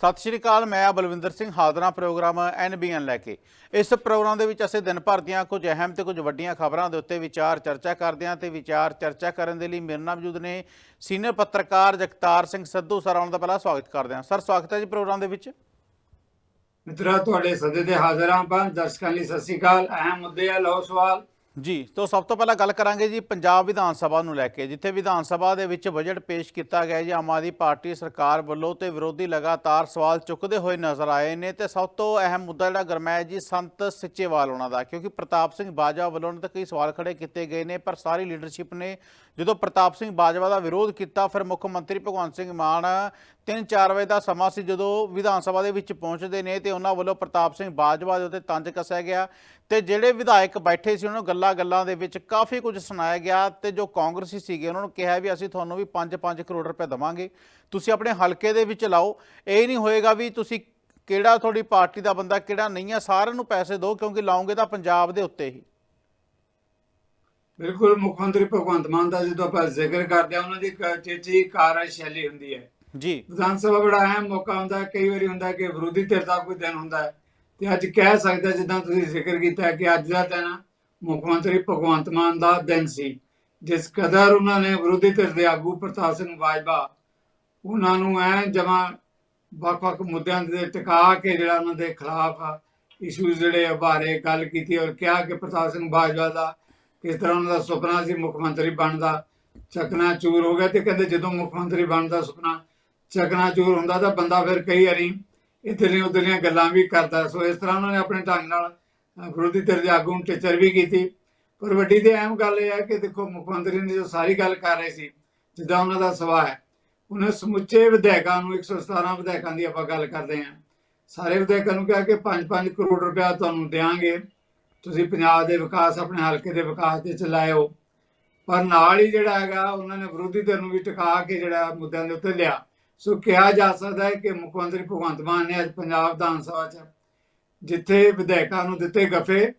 ਸਤਿ ਸ਼੍ਰੀ ਅਕਾਲ, ਮੈਂ ਆ ਬਲਵਿੰਦਰ ਸਿੰਘ, ਹਾਜ਼ਰਾਂ ਪ੍ਰੋਗਰਾਮ ਐਨਬੀਐਨ ਲੈ ਕੇ। ਇਸ ਪ੍ਰੋਗਰਾਮ ਦੇ ਵਿੱਚ ਅਸੀਂ ਦਿਨ ਭਰ ਦੀਆਂ ਕੁਝ ਅਹਿਮ ਤੇ ਕੁਝ ਵੱਡੀਆਂ ਖਬਰਾਂ ਦੇ ਉੱਤੇ ਵਿਚਾਰ ਚਰਚਾ ਕਰਦੇ ਹਾਂ ਤੇ ਵਿਚਾਰ ਚਰਚਾ ਕਰਨ ਦੇ ਲਈ ਮੇਰੇ ਨਾਲ ਮੌਜੂਦ ਨੇ ਸੀਨੀਅਰ ਪੱਤਰਕਾਰ ਜਗਤਾਰ ਸਿੰਘ ਸਿੱਧੂ ਸਰ ਆਉਣ ਦਾ ਪਹਿਲਾਂ ਸਵਾਗਤ ਕਰਦੇ ਹਾਂ। ਸਰ, ਸਵਾਗਤ ਹੈ ਜੀ ਪ੍ਰੋਗਰਾਮ ਦੇ ਵਿੱਚ। ਮਿੱਤਰਾ, ਤੁਹਾਡੇ ਸੱਦੇ ਤੇ ਹਾਜ਼ਰ ਹਾਂ ਪਰ ਦਰਸ਼ਕਾਂ ਲਈ ਸਤਿ ਸ੍ਰੀ ਅਕਾਲ। ਅਹਿਮ ਮੁੱਦੇ ਆ, ਲਓ ਸਵਾਲ। ਜੀ, ਤੋਂ ਸਭ ਤੋਂ ਪਹਿਲਾਂ ਗੱਲ ਕਰਾਂਗੇ ਜੀ ਪੰਜਾਬ ਵਿਧਾਨ ਸਭਾ ਨੂੰ ਲੈ ਕੇ, ਜਿੱਥੇ ਵਿਧਾਨ ਸਭਾ ਦੇ ਵਿੱਚ ਬਜਟ ਪੇਸ਼ ਕੀਤਾ ਗਿਆ ਜੀ, ਆਮ ਆਦਮੀ ਪਾਰਟੀ ਸਰਕਾਰ ਵੱਲੋਂ ਤੇ ਵਿਰੋਧੀ ਲਗਾਤਾਰ ਸਵਾਲ ਚੁੱਕਦੇ ਹੋਏ ਨਜ਼ਰ ਆਏ ਨੇ ਤੇ ਸਭ ਤੋਂ ਅਹਿਮ ਮੁੱਦਾ ਜਿਹੜਾ ਗਰਮਾਇਆ ਜੀ, ਸੰਤ ਸਿੱਚੇਵਾਲ ਉਹਨਾਂ ਦਾ, ਕਿਉਂਕਿ ਪ੍ਰਤਾਪ ਸਿੰਘ ਬਾਜਵਾ ਵੱਲੋਂ ਉਹਨਾਂ ਤਾਂ ਕਈ ਸਵਾਲ ਖੜੇ ਕੀਤੇ ਗਏ ਨੇ, ਪਰ ਸਾਰੀ ਲੀਡਰਸ਼ਿਪ ਨੇ ਜਦੋਂ ਪ੍ਰਤਾਪ ਸਿੰਘ ਬਾਜਵਾ ਦਾ ਵਿਰੋਧ ਕੀਤਾ, ਫਿਰ ਮੁੱਖ ਮੰਤਰੀ ਭਗਵੰਤ ਸਿੰਘ ਮਾਨ 3-4 ਵਜੇ ਦਾ ਸਮਾਂ ਸੀ ਜਦੋਂ ਵਿਧਾਨ ਸਭਾ ਦੇ ਵਿੱਚ ਪਹੁੰਚਦੇ ਨੇ ਤੇ ਉਹਨਾਂ ਵੱਲੋਂ ਪ੍ਰਤਾਪ ਸਿੰਘ ਬਾਜਵਾ ਦੇ ਉੱਤੇ ਤੰਜ ਕੱਸਿਆ ਗਿਆ ਤੇ ਜਿਹੜੇ ਵਿਧਾਇਕ ਬੈਠੇ ਸੀ, ਉਹਨਾਂ ਨੂੰ ਗੱਲਾਂ-ਗੱਲਾਂ ਦੇ ਵਿੱਚ ਕਾਫੀ ਕੁਝ ਸੁਣਾਇਆ ਗਿਆ ਤੇ ਜੋ ਕਾਂਗਰਸੀ ਸੀਗੇ, ਉਹਨਾਂ ਨੂੰ ਕਿਹਾ ਵੀ ਅਸੀਂ ਤੁਹਾਨੂੰ ਵੀ 5-5 ਕਰੋੜ ਰੁਪਏ ਦੇਵਾਂਗੇ। ਤੁਸੀਂ ਆਪਣੇ ਹਲਕੇ ਦੇ ਵਿੱਚ ਲਾਓ। ਇਹ ਨਹੀਂ ਹੋਏਗਾ ਵੀ ਤੁਸੀਂ ਕਿਹੜਾ ਤੁਹਾਡੀ ਪਾਰਟੀ ਦਾ ਬੰਦਾ, ਕਿਹੜਾ ਨਹੀਂ ਹੈ ਸਾਰਿਆਂ ਨੂੰ ਪੈਸੇ ਦਿਓ, ਕਿਉਂਕਿ ਲਾਉਂਗੇ ਤਾਂ ਪੰਜਾਬ ਦੇ ਉੱਤੇ ਹੀ। ਬਿਲਕੁਲ ਮੁੱਖ ਮੰਤਰੀ ਭਗਵੰਤ ਮਾਨ ਦਾ ਜਦੋਂ ਆਪਾਂ ਜ਼ਿਕਰ ਕਰਦੇ ਆ ਉਹਨਾਂ ਦੀ ਚੇਚੀ ਕਾਰਜਸ਼ੈਲੀ ਹੁੰਦੀ ਹੈ। ਜੀ। ਵਿਧਾਨ ਸਭਾ ਬੜਾ ਅਹਿਮ ਮੌਕਾ ਹੁੰਦਾ ਕਈ ਵਾਰੀ ਹੁੰਦਾ ਕਿ ਵਿਰੋਧੀ ਧਿਰ ਦਾ ਕੋਈ ਦਿਨ ਹੁੰਦਾ ਤੇ ਅੱਜ ਕਹਿ ਸਕਦਾ ਜਿੱਦਾਂ ਤੁਸੀਂ ਜ਼ਿਕਰ ਕੀਤਾ ਕਿ ਅੱਜ ਦਾ ਦਿਨ ਮੁੱਖ ਮੰਤਰੀ ਭਗਵੰਤ ਮਾਨ ਦਾ ਦਿਨ ਸੀ। ਜਿਸ ਕਦਰ ਉਹਨਾਂ ਨੇ ਵਿਰੋਧੀ ਧਿਰ ਦੇ ਆਗੂ ਪ੍ਰਤਾਪ ਸਿੰਘ ਬਾਜਵਾ ਉਹਨਾਂ ਨੂੰ ਐ ਜਮਾ ਵੱਖ-ਵੱਖ ਮੁੱਦਿਆਂ ਦੇ ਟਿਕਾ ਕੇ ਜਿਹੜਾ ਉਹਨਾਂ ਦੇ ਖਿਲਾਫ ਇਸ਼ੂਜ਼ ਜਿਹੜੇ ਬਾਰੇ ਗੱਲ ਕੀਤੀ ਔਰ ਕਿਹਾ ਕਿ ਪ੍ਰਤਾਪ ਸਿੰਘ ਬਾਜਵਾ ਦਾ ਕਿਸ ਤਰ੍ਹਾਂ ਉਹਨਾਂ ਦਾ ਸੁਪਨਾ ਸੀ ਮੁੱਖ ਮੰਤਰੀ ਬਣਨ ਦਾ? ਚਕਨਾ ਚੂਰ ਹੋ ਗਿਆ ਤੇ ਕਹਿੰਦੇ ਜਦੋਂ ਮੁੱਖ ਮੰਤਰੀ ਬਣਨ ਦਾ ਸੁਪਨਾ, ਚਕਨਾ ਚੂਰ ਹੁੰਦਾ ਤਾਂ ਬੰਦਾ ਫਿਰ ਕਈ ਵਾਰੀ ਇਧਰਲੀਆਂ ਉਧਰਲੀਆਂ ਗੱਲਾਂ ਵੀ ਕਰਦਾ। ਸੋ ਇਸ ਤਰ੍ਹਾਂ ਉਹਨਾਂ ਨੇ ਆਪਣੇ ਢੰਗ ਨਾਲ ਵਿਰੋਧੀ ਧਿਰ ਦੇ ਆਗੂ ਨੂੰ ਟੀਚਰ ਵੀ ਕੀਤੀ। ਪਰ ਵੱਡੀ ਤੇ ਅਹਿਮ ਗੱਲ ਇਹ ਹੈ ਕਿ ਦੇਖੋ, ਮੁੱਖ ਮੰਤਰੀ ਨੇ ਜੋ ਸਾਰੀ ਗੱਲ ਕਰ ਰਹੇ ਸੀ, ਜਿੱਦਾਂ ਉਹਨਾਂ ਦਾ ਸੁਭਾਅ ਹੈ, ਉਹਨੇ ਸਮੁੱਚੇ ਵਿਧਾਇਕਾਂ ਨੂੰ 117 ਵਿਧਾਇਕਾਂ ਦੀ ਆਪਾਂ ਗੱਲ ਕਰਦੇ ਹਾਂ। ਸਾਰੇ ਵਿਧਾਇਕਾਂ ਨੂੰ ਕਿਹਾ ਕਿ 5-5 ਕਰੋੜ ਰੁਪਇਆ ਤੁਹਾਨੂੰ ਦੇਵਾਂਗੇ ਤੁਸੀਂ ਪੰਜਾਬ ਦੇ ਵਿਕਾਸ, ਆਪਣੇ ਹਲਕੇ ਦੇ ਵਿਕਾਸ ਦੇ ਚਲਾਇਓ। ਪਰ ਨਾਲ ਹੀ ਜਿਹੜਾ ਹੈਗਾ, ਉਹਨਾਂ ਨੇ ਵਿਰੋਧੀ ਧਿਰ ਨੂੰ ਵੀ ਟਿਕਾ ਕੇ ਜਿਹੜਾ ਮੁੱਦਿਆਂ ਦੇ ਉੱਤੇ ਲਿਆ। ਸੋ ਕਿਹਾ ਜਾ ਸਕਦਾ ਹੈ ਕਿ ਮੁੱਖ ਮੰਤਰੀ ਭਗਵੰਤ ਮਾਨ ਨੇ ਅੱਜ ਪੰਜਾਬ ਵਿਧਾਨ ਸਭਾ 'ਚ ਜਿੱਥੇ ਵਿਧਾਇਕਾਂ ਨੂੰ ਦਿੱਤੇ ਗਫੇ,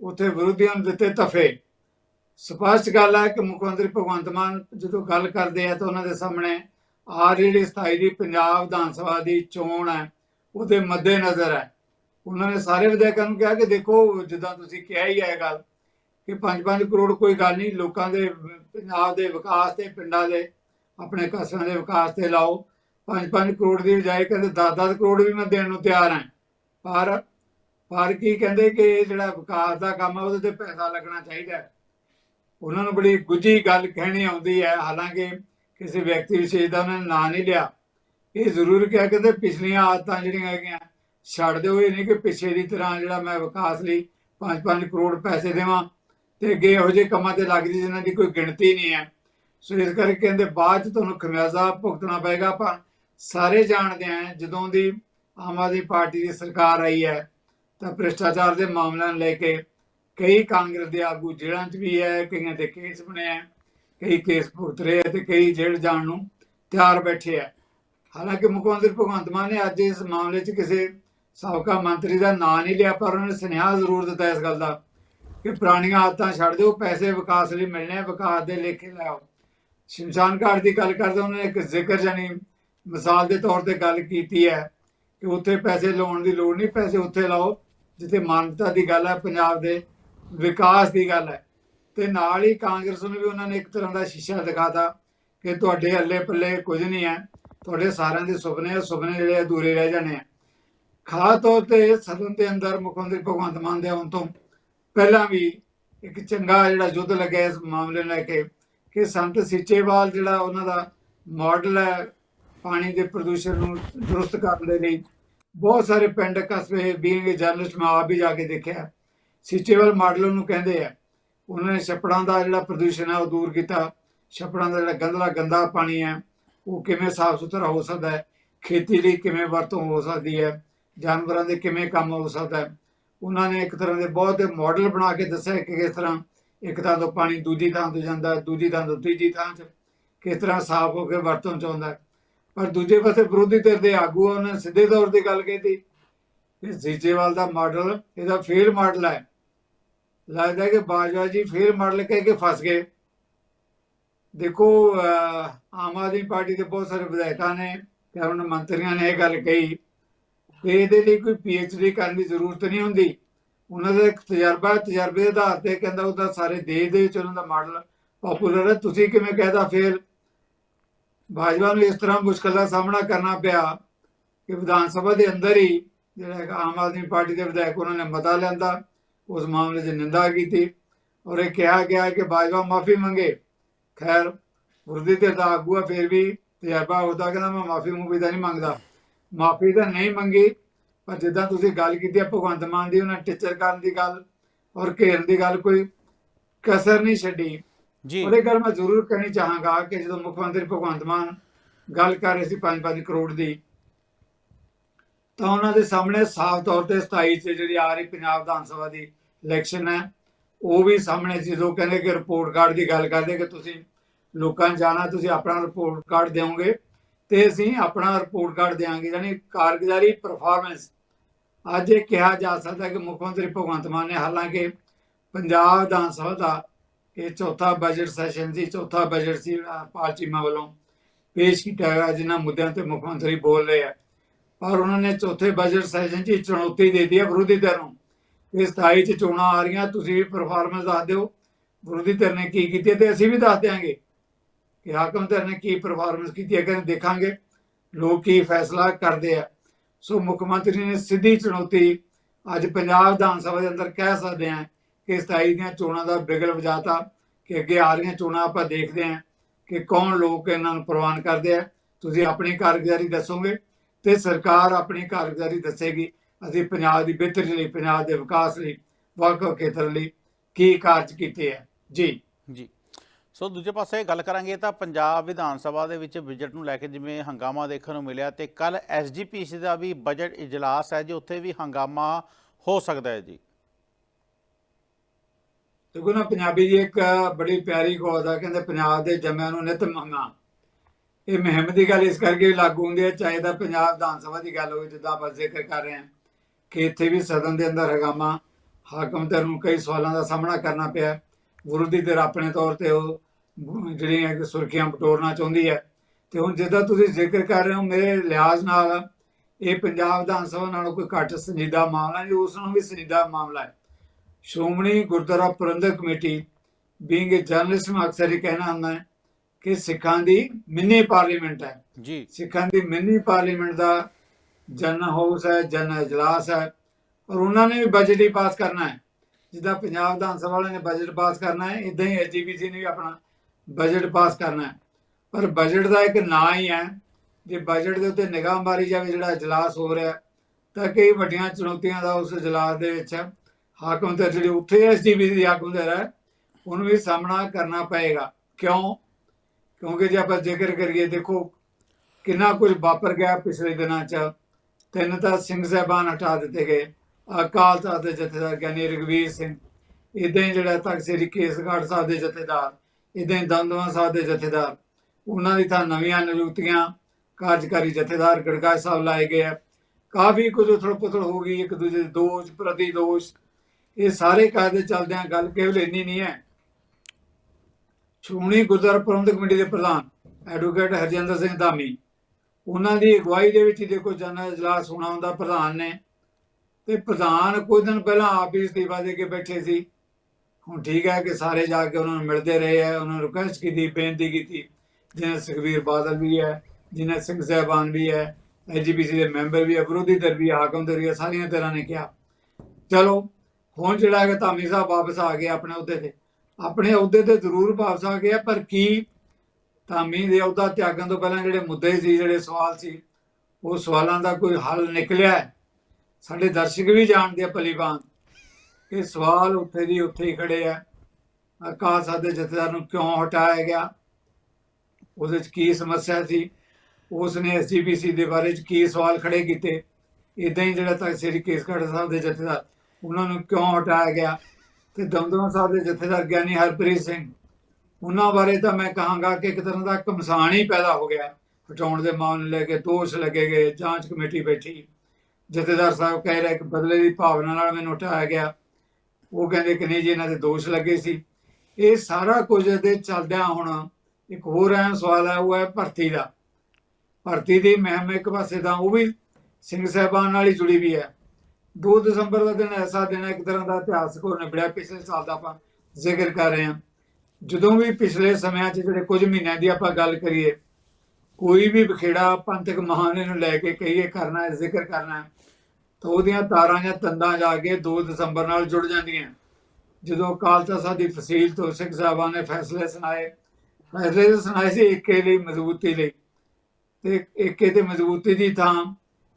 ਉੱਥੇ ਵਿਰੋਧੀਆਂ ਨੂੰ ਦਿੱਤੇ ਤਫੇ ਸਪਸ਼ਟ ਗੱਲ ਹੈ ਕਿ ਮੁੱਖ ਮੰਤਰੀ ਭਗਵੰਤ ਮਾਨ ਜਦੋਂ ਗੱਲ ਕਰਦੇ ਆ ਤਾਂ ਉਹਨਾਂ ਦੇ ਸਾਹਮਣੇ ਆ ਜਿਹੜੀ 27 ਦੀ ਪੰਜਾਬ ਵਿਧਾਨ ਸਭਾ ਦੀ ਚੋਣ ਹੈ, ਉਹਦੇ ਮੱਦੇ ਨਜ਼ਰ ਹੈ। ਉਹਨਾਂ ਨੇ ਸਾਰੇ ਵਿਧਾਇਕਾਂ ਨੂੰ ਕਿਹਾ ਕਿ ਦੇਖੋ, ਜਿੱਦਾਂ ਤੁਸੀਂ ਕਿਹਾ ਹੀ ਹੈ ਇਹ ਗੱਲ, ਕਿ 5-5 ਕਰੋੜ ਕੋਈ ਗੱਲ ਨਹੀਂ, ਲੋਕਾਂ ਦੇ ਪੰਜਾਬ ਦੇ ਵਿਕਾਸ ਤੇ, ਪਿੰਡਾਂ ਦੇ, ਆਪਣੇ ਕਸਰਾਂ ਦੇ ਵਿਕਾਸ ਤੇ ਲਾਓ। 5-5 ਕਰੋੜ ਦੀ ਬਜਾਏ ਕਹਿੰਦੇ 10-10 ਕਰੋੜ ਵੀ ਮੈਂ ਦੇਣ ਨੂੰ ਤਿਆਰ ਹਾਂ। ਪਰ ਪਰ ਕੀ ਕਹਿੰਦੇ ਕਿ ਇਹ ਜਿਹੜਾ ਵਿਕਾਸ ਦਾ ਕੰਮ ਹੈ ਉਹਦੇ ਤੇ ਪੈਸਾ ਲੱਗਣਾ ਚਾਹੀਦਾ। ਉਹਨਾਂ ਨੂੰ ਬੜੀ ਗੁੱਝੀ ਗੱਲ ਕਹਿਣੀ ਆਉਂਦੀ ਹੈ। ਹਾਲਾਂਕਿ ਕਿਸੇ ਵਿਅਕਤੀ ਵਿਸ਼ੇਸ਼ ਦਾ ਉਹਨਾਂ ਨੇ ਨਾਂ ਨਹੀਂ ਲਿਆ। ਇਹ ਜ਼ਰੂਰ ਕਿਹਾ, ਕਹਿੰਦੇ ਪਿਛਲੀਆਂ ਆਦਤਾਂ ਜਿਹੜੀਆਂ ਹੈਗੀਆਂ ਛੱਡਦੇ ਹੋਏ ਇਹ ਨਹੀਂ ਕਿ ਪਿੱਛੇ ਦੀ ਤਰ੍ਹਾਂ ਜਿਹੜਾ ਮੈਂ ਵਿਕਾਸ ਲਈ 5-5 ਕਰੋੜ ਪੈਸੇ ਦੇਵਾਂ ਤੇ ਅੱਗੇ ਇਹੋ ਜਿਹੇ ਕੰਮਾਂ ਤੇ ਲੱਗ ਜੀ ਜਿਨ੍ਹਾਂ ਦੀ ਕੋਈ ਗਿਣਤੀ ਨਹੀਂ ਹੈ। ਸੋ ਇਸ ਕਰਕੇ ਕਹਿੰਦੇ ਬਾਅਦ ਚ ਤੁਹਾਨੂੰ ਖਮਿਆਜ਼ਾ ਭੁਗਤਣਾ ਪਏਗਾ। ਪਰ ਸਾਰੇ ਜਾਣਦੇ ਆ ਜਦੋਂ ਦੀ ਆਮ ਆਦਮੀ ਪਾਰਟੀ ਦੀ ਸਰਕਾਰ ਆਈ ਹੈ, ਤਾਂ ਭ੍ਰਿਸ਼ਟਾਚਾਰ ਦੇ ਮਾਮਲਿਆਂ ਨੂੰ ਲੈ ਕੇ ਕਈ ਕਾਂਗਰਸ ਦੇ ਆਗੂ ਜੇਲ੍ਹਾਂ 'ਚ ਵੀ ਹੈ, ਕਈਆਂ ਤੇ ਕੇਸ ਬਣੇ ਆ ਕਈ ਕੇਸ ਭੁਗਤ ਰਹੇ ਆ ਤੇ ਕਈ ਜੇਲ੍ਹ ਜਾਣ ਨੂੰ ਤਿਆਰ ਬੈਠੇ ਆ ਹਾਲਾਂਕਿ ਮੁੱਖ ਮੰਤਰੀ ਭਗਵੰਤ ਮਾਨ ਨੇ ਅੱਜ ਇਸ ਮਾਮਲੇ 'ਚ ਕਿਸੇ ਸਾਬਕਾ ਮੰਤਰੀ ਦਾ ਨਾਂ ਨਹੀਂ ਲਿਆ, ਪਰ ਉਹਨਾਂ ਨੇ ਸੁਨੇਹਾ ਜ਼ਰੂਰ ਦਿੱਤਾ ਇਸ ਗੱਲ ਦਾ ਕਿ ਪੁਰਾਣੀਆਂ ਆਦਤਾਂ ਛੱਡ ਦਿਓ, ਪੈਸੇ ਵਿਕਾਸ ਲਈ ਮਿਲਣੇ ਆ, ਵਿਕਾਸ ਦੇ ਲੇਖੇ ਲਾਓ ਸ਼ਮਸ਼ਾਨ ਘਾਟ ਦੀ ਗੱਲ ਕਰਦੇ, ਉਹਨਾਂ ਨੇ ਇੱਕ ਜ਼ਿਕਰ ਜਾਨੀ ਮਿਸਾਲ ਦੇ ਤੌਰ ਤੇ ਗੱਲ ਕੀਤੀ ਹੈ ਕਿ ਉੱਥੇ ਪੈਸੇ ਲਾਉਣ ਦੀ ਲੋੜ ਨਹੀਂ, ਪੈਸੇ ਉੱਥੇ ਲਾਓ, ਜਿੱਥੇ ਮਾਨਵਤਾ ਦੀ ਗੱਲ ਹੈ, ਪੰਜਾਬ ਦੇ ਵਿਕਾਸ ਦੀ ਗੱਲ ਹੈ। ਤੇ ਨਾਲ ਹੀ ਕਾਂਗਰਸ ਨੂੰ ਵੀ ਉਹਨਾਂ ਨੇ ਇੱਕ ਤਰ੍ਹਾਂ ਦਾ ਸ਼ੀਸ਼ਾ ਦਿਖਾਤਾ ਕਿ ਤੁਹਾਡੇ ਅੱਲੇ ਪੱਲੇ ਕੁਝ ਨਹੀਂ ਹੈ, ਤੁਹਾਡੇ ਸਾਰਿਆਂ ਦੇ ਸੁਪਨੇ ਸੁਪਨੇ ਜਿਹੜੇ ਅਧੂਰੇ ਰਹਿ ਜਾਣੇ ਆ। ਖਾਸ ਤੌਰ ਤੇ ਸਦਨ ਦੇ ਅੰਦਰ ਮੁੱਖ ਮੰਤਰੀ ਭਗਵੰਤ ਮਾਨ ਦੇ ਆਉਣ ਤੋਂ ਪਹਿਲਾਂ ਵੀ ਇੱਕ ਚੰਗਾ ਜਿਹੜਾ ਯੁੱਧ ਲੱਗਿਆ ਇਸ ਮਾਮਲੇ ਨੂੰ ਲੈ ਕੇ ਕਿ ਸੰਤ ਸਿੱਚੇਵਾਲ ਜਿਹੜਾ ਉਹਨਾਂ ਦਾ ਮਾਡਲ ਹੈ, ਪਾਣੀ ਦੇ ਪ੍ਰਦੂਸ਼ਣ ਨੂੰ ਦਰੁਸਤ ਕਰਨ ਦੇ ਲਈ, ਬਹੁਤ ਸਾਰੇ ਪਿੰਡ ਕਸਬੇ ਬੀਇੰਗ ਜਰਨਲਿਸਟ ਮੈਂ ਆਪ ਵੀ ਜਾ ਕੇ ਦੇਖਿਆ। ਸਿੱਚੇਵਾਲ ਮਾਡਲ ਨੂੰ ਕਹਿੰਦੇ ਆ। ਉਹਨਾਂ ਨੇ ਛੱਪੜਾਂ ਦਾ ਜਿਹੜਾ ਪ੍ਰਦੂਸ਼ਣ ਹੈ ਉਹ ਦੂਰ ਕੀਤਾ। ਛੱਪੜਾਂ ਦਾ ਜਿਹੜਾ ਗੰਦਲਾ ਗੰਦਾ ਪਾਣੀ ਹੈ, ਉਹ ਕਿਵੇਂ ਸਾਫ਼ ਸੁਥਰਾ ਹੋ ਸਕਦਾ ਹੈ? ਖੇਤੀ ਲਈ ਕਿਵੇਂ ਵਰਤੋਂ ਹੋ ਸਕਦੀ ਹੈ? ਜਾਨਵਰਾਂ ਦੇ ਕਿਵੇਂ ਕੰਮ ਹੋ ਸਕਦਾ ਹੈ। ਉਹਨਾਂ ਨੇ ਇੱਕ ਤਰ੍ਹਾਂ ਦੇ ਬਹੁਤ ਮਾਡਲ ਬਣਾ ਕੇ ਦੱਸਿਆ ਕਿ ਕਿਸ ਤਰ੍ਹਾਂ ਇੱਕ ਥਾਂ ਤੋਂ ਪਾਣੀ ਦੂਜੀ ਥਾਂ ਤੋਂ ਜਾਂਦਾ ਦੂਜੀ ਥਾਂ ਤੋਂ ਤੀਜੀ ਥਾਂ 'ਚ ਕਿਸ ਤਰ੍ਹਾਂ ਸਾਫ਼ ਹੋ ਕੇ ਵਰਤੋਂ 'ਚ ਆਉਂਦਾ ਪਰ ਦੂਜੇ ਪਾਸੇ ਵਿਰੋਧੀ ਧਿਰ ਦੇ ਆਗੂ ਉਹਨਾਂ ਨੇ ਸਿੱਧੇ ਤੌਰ ਤੇ ਗੱਲ ਕੀਤੀ ਕਿ ਸੀਜੇਵਾਲ ਦਾ ਮਾਡਲ ਇਹਦਾ ਫੇਲ ਮਾਡਲ ਹੈ। ਲੱਗਦਾ ਕਿ ਬਾਜਵਾ ਜੀ ਫੇਲ ਮਾਡਲ ਕਹਿ ਕੇ ਫਸ ਗਏ। ਦੇਖੋ ਆਮ ਆਦਮੀ ਪਾਰਟੀ ਦੇ ਬਹੁਤ ਸਾਰੇ ਵਿਧਾਇਕਾਂ ਨੇ ਕੈਬਨਿਟ ਮੰਤਰੀਆਂ ਨੇ ਇਹ ਗੱਲ ਕਹੀ ਕਿ ਇਹਦੇ ਲਈ ਕੋਈ ਡੀ ਕਰਨ ਦੀ ਜ਼ਰੂਰਤ ਨਹੀਂ ਹੁੰਦੀ। ਉਹਨਾਂ ਦਾ ਇੱਕ ਤਜਰਬਾ, ਤਜਰਬੇ ਦੇ ਆਧਾਰ ਤੇ ਕਹਿੰਦਾ ਉਹਦਾ ਸਾਰੇ ਦੇਸ਼ ਦੇ ਵਿੱਚ ਉਹਨਾਂ ਦਾ ਮਾਡਲ ਪਪੂਲਰ ਹੈ। ਤੁਸੀਂ ਕਿਵੇਂ ਕਹਿਦਾ ਫਿਰ ਭਾਜਪਾ ਨੂੰ ਇਸ ਤਰ੍ਹਾਂ ਮੁਸ਼ਕਲ ਦਾ ਸਾਹਮਣਾ ਕਰਨਾ ਪਿਆ ਕਿ ਵਿਧਾਨ ਸਭਾ ਦੇ ਅੰਦਰ ਹੀ ਜਿਹੜਾ ਆਮ ਆਦਮੀ ਪਾਰਟੀ ਦੇ ਵਿਧਾਇਕ ਉਹਨਾਂ ਨੇ ਮਤਾ ਲੈਂਦਾ, ਉਸ ਮਾਮਲੇ 'ਚ ਨਿੰਦਾ ਕੀਤੀ ਔਰ ਇਹ ਕਿਹਾ ਗਿਆ ਕਿ ਬਾਜਵਾ ਮਾਫੀ ਮੰਗੇ। ਖੈਰ ਵਿਰੋਧੀ ਧਿਰ ਦਾ ਆਗੂ ਆ, ਫਿਰ ਵੀ ਤਜਰਬਾ ਉਹਦਾ ਕਹਿੰਦਾ ਮੈਂ ਮਾਫੀ ਮੂਫੀ ਤਾਂ ਨਹੀਂ ਮੰਗਦਾ। ਮਾਫੀ ਤਾਂ ਨਹੀਂ ਮੰਗੀ ਪਰ ਜਿੱਦਾਂ ਤੁਸੀਂ ਗੱਲ ਕੀਤੀ ਹੈ ਭਗਵੰਤ ਮਾਨ ਦੀ ਉਹਨਾਂ ਟੀਚਰ ਕਰਨ ਦੀ ਗੱਲ ਔਰ ਘੇਰਨ ਦੀ ਗੱਲ ਕੋਈ ਕਸਰ ਨਹੀਂ ਛੱਡੀ। ਜੀ। ਉਹਦੇ ਗੱਲ ਮੈਂ ਜ਼ਰੂਰ ਕਹਿਣੀ ਚਾਹਾਂਗਾ ਕਿ ਜਦੋਂ ਮੁੱਖ ਮੰਤਰੀ ਭਗਵੰਤ ਮਾਨ ਗੱਲ ਕਰ ਰਹੇ ਸੀ 5-5 ਕਰੋੜ ਦੀ ਤਾਂ ਉਹਨਾਂ ਦੇ ਸਾਹਮਣੇ ਸਾਫ਼ ਤੌਰ ਤੇ 27 ਚ ਜਿਹੜੀ ਆ ਰਹੀ ਪੰਜਾਬ ਵਿਧਾਨ ਸਭਾ ਦੀ ਇਲੈਕਸ਼ਨ ਹੈ ਉਹ ਵੀ ਸਾਹਮਣੇ ਸੀ। ਜਦੋਂ ਕਹਿੰਦੇ ਕਿ ਰਿਪੋਰਟ ਕਾਰਡ ਦੀ ਗੱਲ ਕਰਦੇ ਕਿ ਤੁਸੀਂ ਲੋਕਾਂ ਨੂੰ ਜਾਣਾ ਤੁਸੀਂ ਆਪਣਾ ਰਿਪੋਰਟ ਕਾਰਡ ਦਿਓਗੇ। ਤੇ ਅਸੀਂ ਆਪਣਾ ਰਿਪੋਰਟ ਕਾਰਡ ਦੇਵਾਂਗੇ ਯਾਨੀ ਕਾਰਗੁਜ਼ਾਰੀ ਪਰਫਾਰਮੈਂਸ ਅੱਜ ਇਹ ਕਿਹਾ ਜਾ ਸਕਦਾ ਕਿ ਮੁੱਖ ਮੰਤਰੀ ਭਗਵੰਤ ਮਾਨ ਨੇ, ਹਾਲਾਂਕਿ ਪੰਜਾਬ ਵਿਧਾਨ ਸਭਾ ਦਾ ਇਹ ਚੌਥਾ ਬਜਟ ਸੈਸ਼ਨ ਸੀ, ਚੌਥਾ ਬਜਟ ਸੀ ਪਾਰਟੀ ਪਾਰਟੀਆਂ ਵੱਲੋਂ ਪੇਸ਼ ਕੀਤਾ ਗਿਆ, ਜਿਨ੍ਹਾਂ ਮੁੱਦਿਆਂ ਤੇ ਮੁੱਖ ਮੰਤਰੀ ਬੋਲ ਰਹੇ ਆ। ਪਰ ਉਹਨਾਂ ਨੇ ਚੌਥੇ ਬਜਟ ਸੈਸ਼ਨ 'ਚ ਚੁਣੌਤੀ ਦੇ ਦਿੱਤੀ ਹੈ ਵਿਰੋਧੀ ਧਿਰ ਨੂੰ। ਕਿ 27 ਚ ਚੋਣਾਂ ਆ ਰਹੀਆਂ, ਤੁਸੀਂ ਵੀ ਪਰਫਾਰਮੈਂਸ ਦੱਸ ਦਿਓ। ਵਿਰੋਧੀ ਧਿਰ ਨੇ ਕੀ ਕੀਤੀ ਹੈ ਤੇ ਅਸੀਂ ਵੀ ਦੱਸ ਦਿਆਂਗੇ। ਕਿ ਹਾਕਮ ਧਿਰ ਨੇ ਕੀ ਪਰਫਾਰਮੈਂਸ ਕੀਤੀ ਹੈ ਕਿ ਦੇਖਾਂਗੇ, ਲੋਕ ਕੀ ਫੈਸਲਾ ਕਰਦੇ ਆ। ਸੋ ਮੁੱਖ ਮੰਤਰੀ ਨੇ ਸਿੱਧੀ ਚੁਣੌਤੀ ਅੱਜ ਪੰਜਾਬ ਵਿਧਾਨ ਸਭਾ ਦੇ ਅੰਦਰ ਕਹਿ ਸਕਦੇ ਆ ਕਿ 27 ਦੀਆਂ ਚੋਣਾਂ ਦਾ ਬਿਗਲ ਵਜਾਤਾ, ਕਿ ਅੱਗੇ ਆ ਰਹੀਆਂ ਚੋਣਾਂ ਆਪਾਂ ਦੇਖਦੇ ਹਾਂ ਕਿ ਕੌਣ ਲੋਕ ਇਹਨਾਂ ਨੂੰ ਪ੍ਰਵਾਨ ਕਰਦੇ ਆ। ਤੁਸੀਂ ਆਪਣੀ ਕਾਰਗੁਜ਼ਾਰੀ ਦੱਸੋਗੇ ਤੇ ਸਰਕਾਰ ਆਪਣੀ ਕਾਰਗੁਜ਼ਾਰੀ ਦੱਸੇਗੀ ਅਸੀਂ ਪੰਜਾਬ ਦੀ ਬਿਹਤਰੀ ਲਈ, ਪੰਜਾਬ ਦੇ ਵਿਕਾਸ ਲਈ ਵੱਖ ਵੱਖ ਖੇਤਰ ਲਈ ਕੀ ਕਾਰਜ ਕੀਤੇ ਆ। ਜੀ। ਜੀ। ਸੋ ਦੂਜੇ ਪਾਸੇ ਗੱਲ ਕਰਾਂਗੇ ਤਾਂ ਪੰਜਾਬ ਵਿਧਾਨ ਸਭਾ ਦੇ ਵਿੱਚ ਬਜਟ ਨੂੰ ਲੈ ਕੇ ਜਿਵੇਂ ਹੰਗਾਮਾ ਦੇਖਣ ਨੂੰ ਮਿਲਿਆ ਤੇ ਕੱਲ ਐਸਜੀਪੀਸੀ ਦਾ ਵੀ ਬਜਟ ਇਜਲਾਸ ਹੈ ਜੀ, ਉੱਥੇ ਵੀ ਹੰਗਾਮਾ ਹੋ ਸਕਦਾ ਹੈ ਜੀ। ਦੇਖੋ ਨਾ, ਪੰਜਾਬੀ ਦੀ ਇੱਕ ਬੜੀ ਪਿਆਰੀ ਕਹਾਵਤ ਆ, ਕਹਿੰਦੇ ਪੰਜਾਬ ਦੇ ਜੰਮਿਆਂ ਨੂੰ ਨਿਤ ਮੰਗਾ। ਇਹ ਮੁਹਿੰਮ ਦੀ ਗੱਲ ਇਸ ਕਰਕੇ ਲਾਗੂ ਹੁੰਦੀ ਹੈ, ਚਾਹੇ ਤਾਂ ਪੰਜਾਬ ਵਿਧਾਨ ਸਭਾ ਦੀ ਗੱਲ ਹੋਵੇ, ਜਿੱਦਾਂ ਆਪਾਂ ਜ਼ਿਕਰ ਕਰ ਰਹੇ ਹਾਂ ਕਿ ਇੱਥੇ ਵੀ ਸਦਨ ਦੇ ਅੰਦਰ ਹਗਾਮਾ ਹਾਕਮ ਧਿਰ ਨੂੰ ਕਈ ਸਵਾਲਾਂ ਦਾ ਸਾਹਮਣਾ ਕਰਨਾ ਪਿਆ। ਵਿਰੋਧੀ ਧਿਰ ਆਪਣੇ ਤੌਰ ਤੇ ਉਹ ਜਿਹੜੀਆਂ ਸੁਰਖੀਆਂ ਬਟੋਰਨਾ ਚਾਹੁੰਦੀ ਹੈ ਤੇ ਹੁਣ ਜਿੱਦਾਂ ਤੁਸੀਂ ਜ਼ਿਕਰ ਕਰ ਰਹੇ ਹੋ ਮੇਰੇ ਲਿਹਾਜ਼ ਨਾਲ ਇਹ ਪੰਜਾਬ ਵਿਧਾਨ ਸਭਾ ਨਾਲੋਂ ਕੋਈ ਘੱਟ ਸੰਜੀਦਾ ਮਾਮਲਾ ਨਹੀਂ ਉਸ ਨੂੰ ਵੀ ਸੰਜੀਦਾ ਮਾਮਲਾ ਹੈ। Shiromani Gurdwara Prabandhak committee being a journalist ਮੈਂ ਅਕਸਰ ਹੀ ਕਹਿਣਾ ਹੁੰਦਾ ਹੈ ਕਿ ਸਿੱਖਾਂ ਦੀ ਮਿੰਨੀ ਪਾਰਲੀਮੈਂਟ ਹੈ। ਜੀ। ਸਿੱਖਾਂ ਦੀ ਮਿੰਨੀ ਪਾਰਲੀਮੈਂਟ ਦਾ ਜਨ ਹਾਊਸ ਹੈ ਜਨ ਇਜਲਾਸ ਹੈ ਔਰ ਉਹਨਾਂ ਨੇ ਵੀ ਬਜਟ ਹੀ ਪਾਸ ਕਰਨਾ ਹੈ। ਜਿੱਦਾਂ ਪੰਜਾਬ ਵਿਧਾਨ ਸਭਾ ਵਾਲਿਆਂ ਨੇ ਬਜਟ ਪਾਸ ਕਰਨਾ ਹੈ ਇਦਾਂ ਹੀ ਐਜੀਪੀਸੀ ਨੇ ਵੀ ਆਪਣਾ ਬਜਟ ਪਾਸ ਕਰਨਾ ਪਰ ਬਜਟ ਦਾ ਇੱਕ ਨਾਂ ਹੀ ਹੈ। ਜੇ ਬਜਟ ਦੇ ਉੱਤੇ ਨਿਗਾਹ ਮਾਰੀ ਜਾਵੇ ਜਿਹੜਾ ਇਜਲਾਸ ਹੋ ਰਿਹਾ ਤਾਂ ਕਈ ਵੱਡੀਆਂ ਚੁਣੌਤੀਆਂ ਦਾ ਉਸ ਇਜਲਾਸ ਦੇ ਵਿੱਚ ਹੈ। ਹਾਕਮ ਤੇ ਜਿਹੜੇ ਉੱਥੇ ਐਸਜੀਪੀਸੀ ਦੀ ਹਾਕਮ ਤੇ ਹੈ, ਉਹਨੂੰ ਵੀ ਸਾਹਮਣਾ ਕਰਨਾ ਪਏਗਾ। ਕਿਉਂ? ਕਿਉਂਕਿ ਜੇ ਆਪਾਂ ਜ਼ਿਕਰ ਕਰੀਏ, ਦੇਖੋ ਕਿੰਨਾ ਕੁਝ ਵਾਪਰ ਗਿਆ ਪਿਛਲੇ ਦਿਨਾਂ 'ਚ। ਤਿੰਨ ਤਾਂ ਸਿੰਘ ਸਾਹਿਬਾਨ ਹਟਾ ਦਿੱਤੇ ਗਏ। ਅਕਾਲ ਤਖਤ ਦੇ ਜਥੇਦਾਰ ਗਿਆਨੀ ਰਗਵੀਰ ਸਿੰਘ ਇਦਾਂ ਹੀ ਜਿਹੜਾ ਤਖਤ ਸ੍ਰੀ ਕੇਸਗੜ੍ਹ ਸਾਹਿਬ ਦੇ ਜਥੇਦਾਰ। ਇਦਾਂ ਹੀ ਦਮਦਮਾ ਸਾਹਿਬ ਦੇ ਜਥੇਦਾਰ। ਉਹਨਾਂ ਦੀ ਤਾਂ ਨਵੀਆਂ ਨਿਯੁਕਤੀਆਂ ਕਾਰਜਕਾਰੀ ਜਥੇਦਾਰ ਗੜਗਾਹ ਸਾਹਿਬ ਲਾਏ ਗਏ ਆ। ਕਾਫੀ ਕੁਝ ਉਥਲ ਪੁਥਲ ਹੋ ਗਈ, ਇੱਕ ਦੂਜੇ ਦੇ ਦੋਸ਼ ਪ੍ਰਤੀ ਦੋਸ਼ ਇਹ ਸਾਰੇ ਕਾਇਦੇ ਚੱਲਦਿਆਂ ਗੱਲ ਕੇਵਲ ਇੰਨੀ ਨਹੀਂ ਹੈ। ਸ਼੍ਰੋਮਣੀ ਗੁਰਦੁਆਰਾ ਪ੍ਰਬੰਧਕ ਕਮੇਟੀ ਦੇ ਪ੍ਰਧਾਨ ਐਡਵੋਕੇਟ ਹਰਜਿੰਦਰ ਸਿੰਘ ਧਾਮੀ, ਉਹਨਾਂ ਦੀ ਅਗਵਾਈ ਦੇ ਵਿੱਚ ਦੇਖੋ ਜਨਰਲ ਇਜਲਾਸ ਹੋਣਾ ਹੁੰਦਾ ਪ੍ਰਧਾਨ ਨੇ। ਤੇ ਪ੍ਰਧਾਨ ਕੁਝ ਦਿਨ ਪਹਿਲਾਂ ਆਪ ਹੀ ਅਸਤੀਫਾ ਦੇ ਕੇ ਬੈਠੇ ਸੀ। ਹੁਣ ਠੀਕ ਹੈ ਕਿ ਸਾਰੇ ਜਾ ਕੇ ਉਹਨਾਂ ਨੂੰ ਮਿਲਦੇ ਰਹੇ ਹੈ, ਉਹਨਾਂ ਨੂੰ ਰਿਕੁਐਸਟ ਕੀਤੀ, ਬੇਨਤੀ ਕੀਤੀ। ਜਿਵੇਂ ਸੁਖਬੀਰ ਬਾਦਲ ਵੀ ਹੈ ਜਿਵੇਂ ਸਿੰਘ ਸਾਹਿਬਾਨ ਵੀ ਹੈ ਐਜੀਪੀਸੀ ਦੇ ਮੈਂਬਰ ਵੀ ਹੈ, ਵਿਰੋਧੀ ਧਿਰ ਵੀ ਹੈ, ਹਾਕਮ ਧਿਰ ਵੀ ਸਾਰੀਆਂ ਧਿਰਾਂ ਨੇ ਕਿਹਾ। ਚਲੋ, ਹੁਣ ਜਿਹੜਾ ਹੈ ਧਾਮੀ ਸਾਹਿਬ ਵਾਪਸ ਆ ਗਏ ਆਪਣੇ ਅਹੁਦੇ ਤੇ। ਆਪਣੇ ਅਹੁਦੇ ਤੇ ਜ਼ਰੂਰ ਵਾਪਸ ਆ ਗਏ ਪਰ ਕੀ? ਧਾਮੀ ਦੇ ਅਹੁਦਾ ਤਿਆਗਣ ਤੋਂ ਪਹਿਲਾਂ ਜਿਹੜੇ ਮੁੱਦੇ ਸੀ, ਜਿਹੜੇ ਸਵਾਲ ਸੀ, ਉਹ ਸਵਾਲਾਂ ਦਾ ਕੋਈ ਹੱਲ ਨਿਕਲਿਆ ਸਾਡੇ ਦਰਸ਼ਕ ਵੀ ਜਾਣਦੇ ਆ ਪਲੀਬਾਨ ਕਿ ਸਵਾਲ ਉੱਥੇ ਦੀ ਉੱਥੇ ਹੀ ਖੜੇ ਆ। ਅਕਾਲ ਸਾਹਿਬ ਦੇ ਜਥੇਦਾਰ ਨੂੰ ਕਿਉਂ ਹਟਾਇਆ ਗਿਆ? ਉਹਦੇ ਚ ਕੀ ਸਮੱਸਿਆ ਸੀ? ਉਸ ਨੇ ਐਸਜੀਪੀਸੀ ਦੇ ਬਾਰੇ ਚ ਕੀ ਸਵਾਲ ਖੜੇ ਕੀਤੇ? ਇਦਾਂ ਹੀ ਜਿਹੜਾ ਤਖਤ ਸ੍ਰੀ ਕੇਸਗੜ੍ਹ ਸਾਹਿਬ ਦੇ ਜਥੇਦਾਰ, ਉਹਨਾਂ ਨੂੰ ਕਿਉਂ ਹਟਾਇਆ ਗਿਆ? ਤੇ ਦਮਦਮਾ ਸਾਹਿਬ ਦੇ ਜਥੇਦਾਰ ਗਿਆਨੀ ਹਰਪ੍ਰੀਤ ਸਿੰਘ, ਉਹਨਾਂ ਬਾਰੇ ਤਾਂ ਮੈਂ ਕਹਾਂਗਾ ਕਿ ਇੱਕ ਤਰ੍ਹਾਂ ਦਾ ਕਮਸਾਨ ਹੀ ਪੈਦਾ ਹੋ ਗਿਆ। ਹਟਾਉਣ ਦੇ ਮਾਮਲੇ ਲੈ ਕੇ ਦੋਸ਼ ਲੱਗੇ ਗਏ, ਜਾਂਚ ਕਮੇਟੀ ਬੈਠੀ। ਜਥੇਦਾਰ ਸਾਹਿਬ ਕਹਿ ਰਿਹਾ ਕਿ ਬਦਲੇ ਦੀ ਭਾਵਨਾ ਨਾਲ ਮੈਨੂੰ ਹਟਾਇਆ ਗਿਆ। ਉਹ ਕਹਿੰਦੇ ਕਿ ਨਹੀਂ ਜੀ, ਇਹਨਾਂ ਦੇ ਦੋਸ਼ ਲੱਗੇ ਸੀ। ਇਹ ਸਾਰਾ ਕੁਝ ਦੇ ਚੱਲਦਿਆਂ ਹੁਣ ਇੱਕ ਹੋਰ ਅਹਿਮ ਸਵਾਲ ਹੈ, ਉਹ ਹੈ ਭਰਤੀ ਦਾ। ਭਰਤੀ ਦੀ ਮਹਿਮ ਇੱਕ ਪਾਸੇ ਤਾਂ ਉਹ ਵੀ ਸਿੰਘ ਸਾਹਿਬਾਨ ਨਾਲ ਹੀ ਜੁੜੀ ਵੀ ਹੈ। 2 ਦਸੰਬਰ ਦਾ ਦਿਨ ਐਸਾ ਦਿਨ ਹੈ, ਇੱਕ ਤਰ੍ਹਾਂ ਦਾ ਇਤਿਹਾਸਕ ਹੋ ਨਿਬੜਿਆ। ਪਿਛਲੇ ਸਾਲ ਦਾ ਆਪਾਂ ਜ਼ਿਕਰ ਕਰ ਰਹੇ ਹਾਂ। ਜਦੋਂ ਵੀ ਪਿਛਲੇ ਸਮਿਆਂ 'ਚ ਜਿਹੜੇ ਕੁਝ ਮਹੀਨਿਆਂ ਦੀ ਆਪਾਂ ਗੱਲ ਕਰੀਏ, ਕੋਈ ਵੀ ਬਖੇੜਾ ਪੰਥਕ ਮਹਾਨੇ ਨੂੰ ਲੈ ਕੇ ਕਹੀਏ, ਕਰਨਾ ਹੈ, ਜ਼ਿਕਰ ਕਰਨਾ ਹੈ ਤਾਂ ਉਹਦੀਆਂ ਤਾਰਾਂ ਜਾਂ ਤੰਦਾਂ ਜਾ ਕੇ 2 ਦਸੰਬਰ ਨਾਲ ਜੁੜ ਜਾਂਦੀਆਂ। ਜਦੋਂ ਅਕਾਲ ਤਖਤ ਦੀ ਫਸੀਲ ਤੋਂ ਸਿੱਖ ਸਾਹਿਬਾਨ ਨੇ ਫੈਸਲੇ ਸੁਣਾਏ ਫੈਸਲੇ ਸੁਣਾਏ ਸੀ ਏਕੇ ਲਈ ਮਜ਼ਬੂਤੀ ਲਈ। ਤੇ ਏਕੇ ਤੇ ਮਜ਼ਬੂਤੀ ਦੀ ਥਾਂ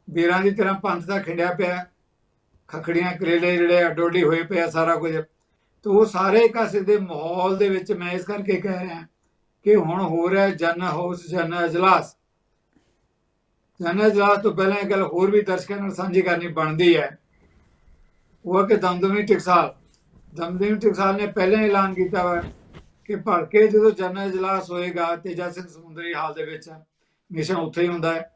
ਵੀਰਾਂ ਦੀ ਤਰ੍ਹਾਂ ਪੰਥ ਦਾ ਖਿੰਡਿਆ ਪਿਆ, ਖਖੜੀਆਂ ਕਰੇਲੇ ਜਿਹੜੇ ਅਡੋਡੀ ਹੋਏ ਪਿਆ ਸਾਰਾ ਕੁਝ। ਤੇ ਉਹ ਸਾਰੇ ਕਾਸੇ ਦੇ ਮਾਹੌਲ ਦੇ ਵਿੱਚ ਮੈਂ ਇਸ ਕਰਕੇ ਕਹਿ ਰਿਹਾ ਕਿ ਹੁਣ ਹੋ ਰਿਹਾ ਜਨ ਹਾਊਸ ਜਨ ਅਜਲਾਸ। ਜਨ ਅਜਲਾਸ ਤੋਂ ਪਹਿਲਾਂ ਇਹ ਗੱਲ ਹੋਰ ਵੀ ਦਰਸ਼ਕਾਂ ਨਾਲ ਸਾਂਝੀ ਕਰਨੀ ਬਣਦੀ ਹੈ। ਉਹ ਹੈ ਕਿ ਦਮਦਮੀ ਟਕਸਾਲ। ਦਮਦਮੀ ਟਕਸਾਲ ਨੇ ਪਹਿਲਾਂ ਐਲਾਨ ਕੀਤਾ ਵਾ ਕਿ ਭਲਕੇ ਜਦੋਂ ਜਨ ਅਜਲਾਸ ਹੋਏਗਾ ਤੇਜਾ ਸਿੰਘ ਸਮੁੰਦਰੀ ਹਾਲ ਦੇ ਵਿੱਚ ਹਮੇਸ਼ਾ ਉੱਥੇ ਹੀ ਹੁੰਦਾ ਹੈ।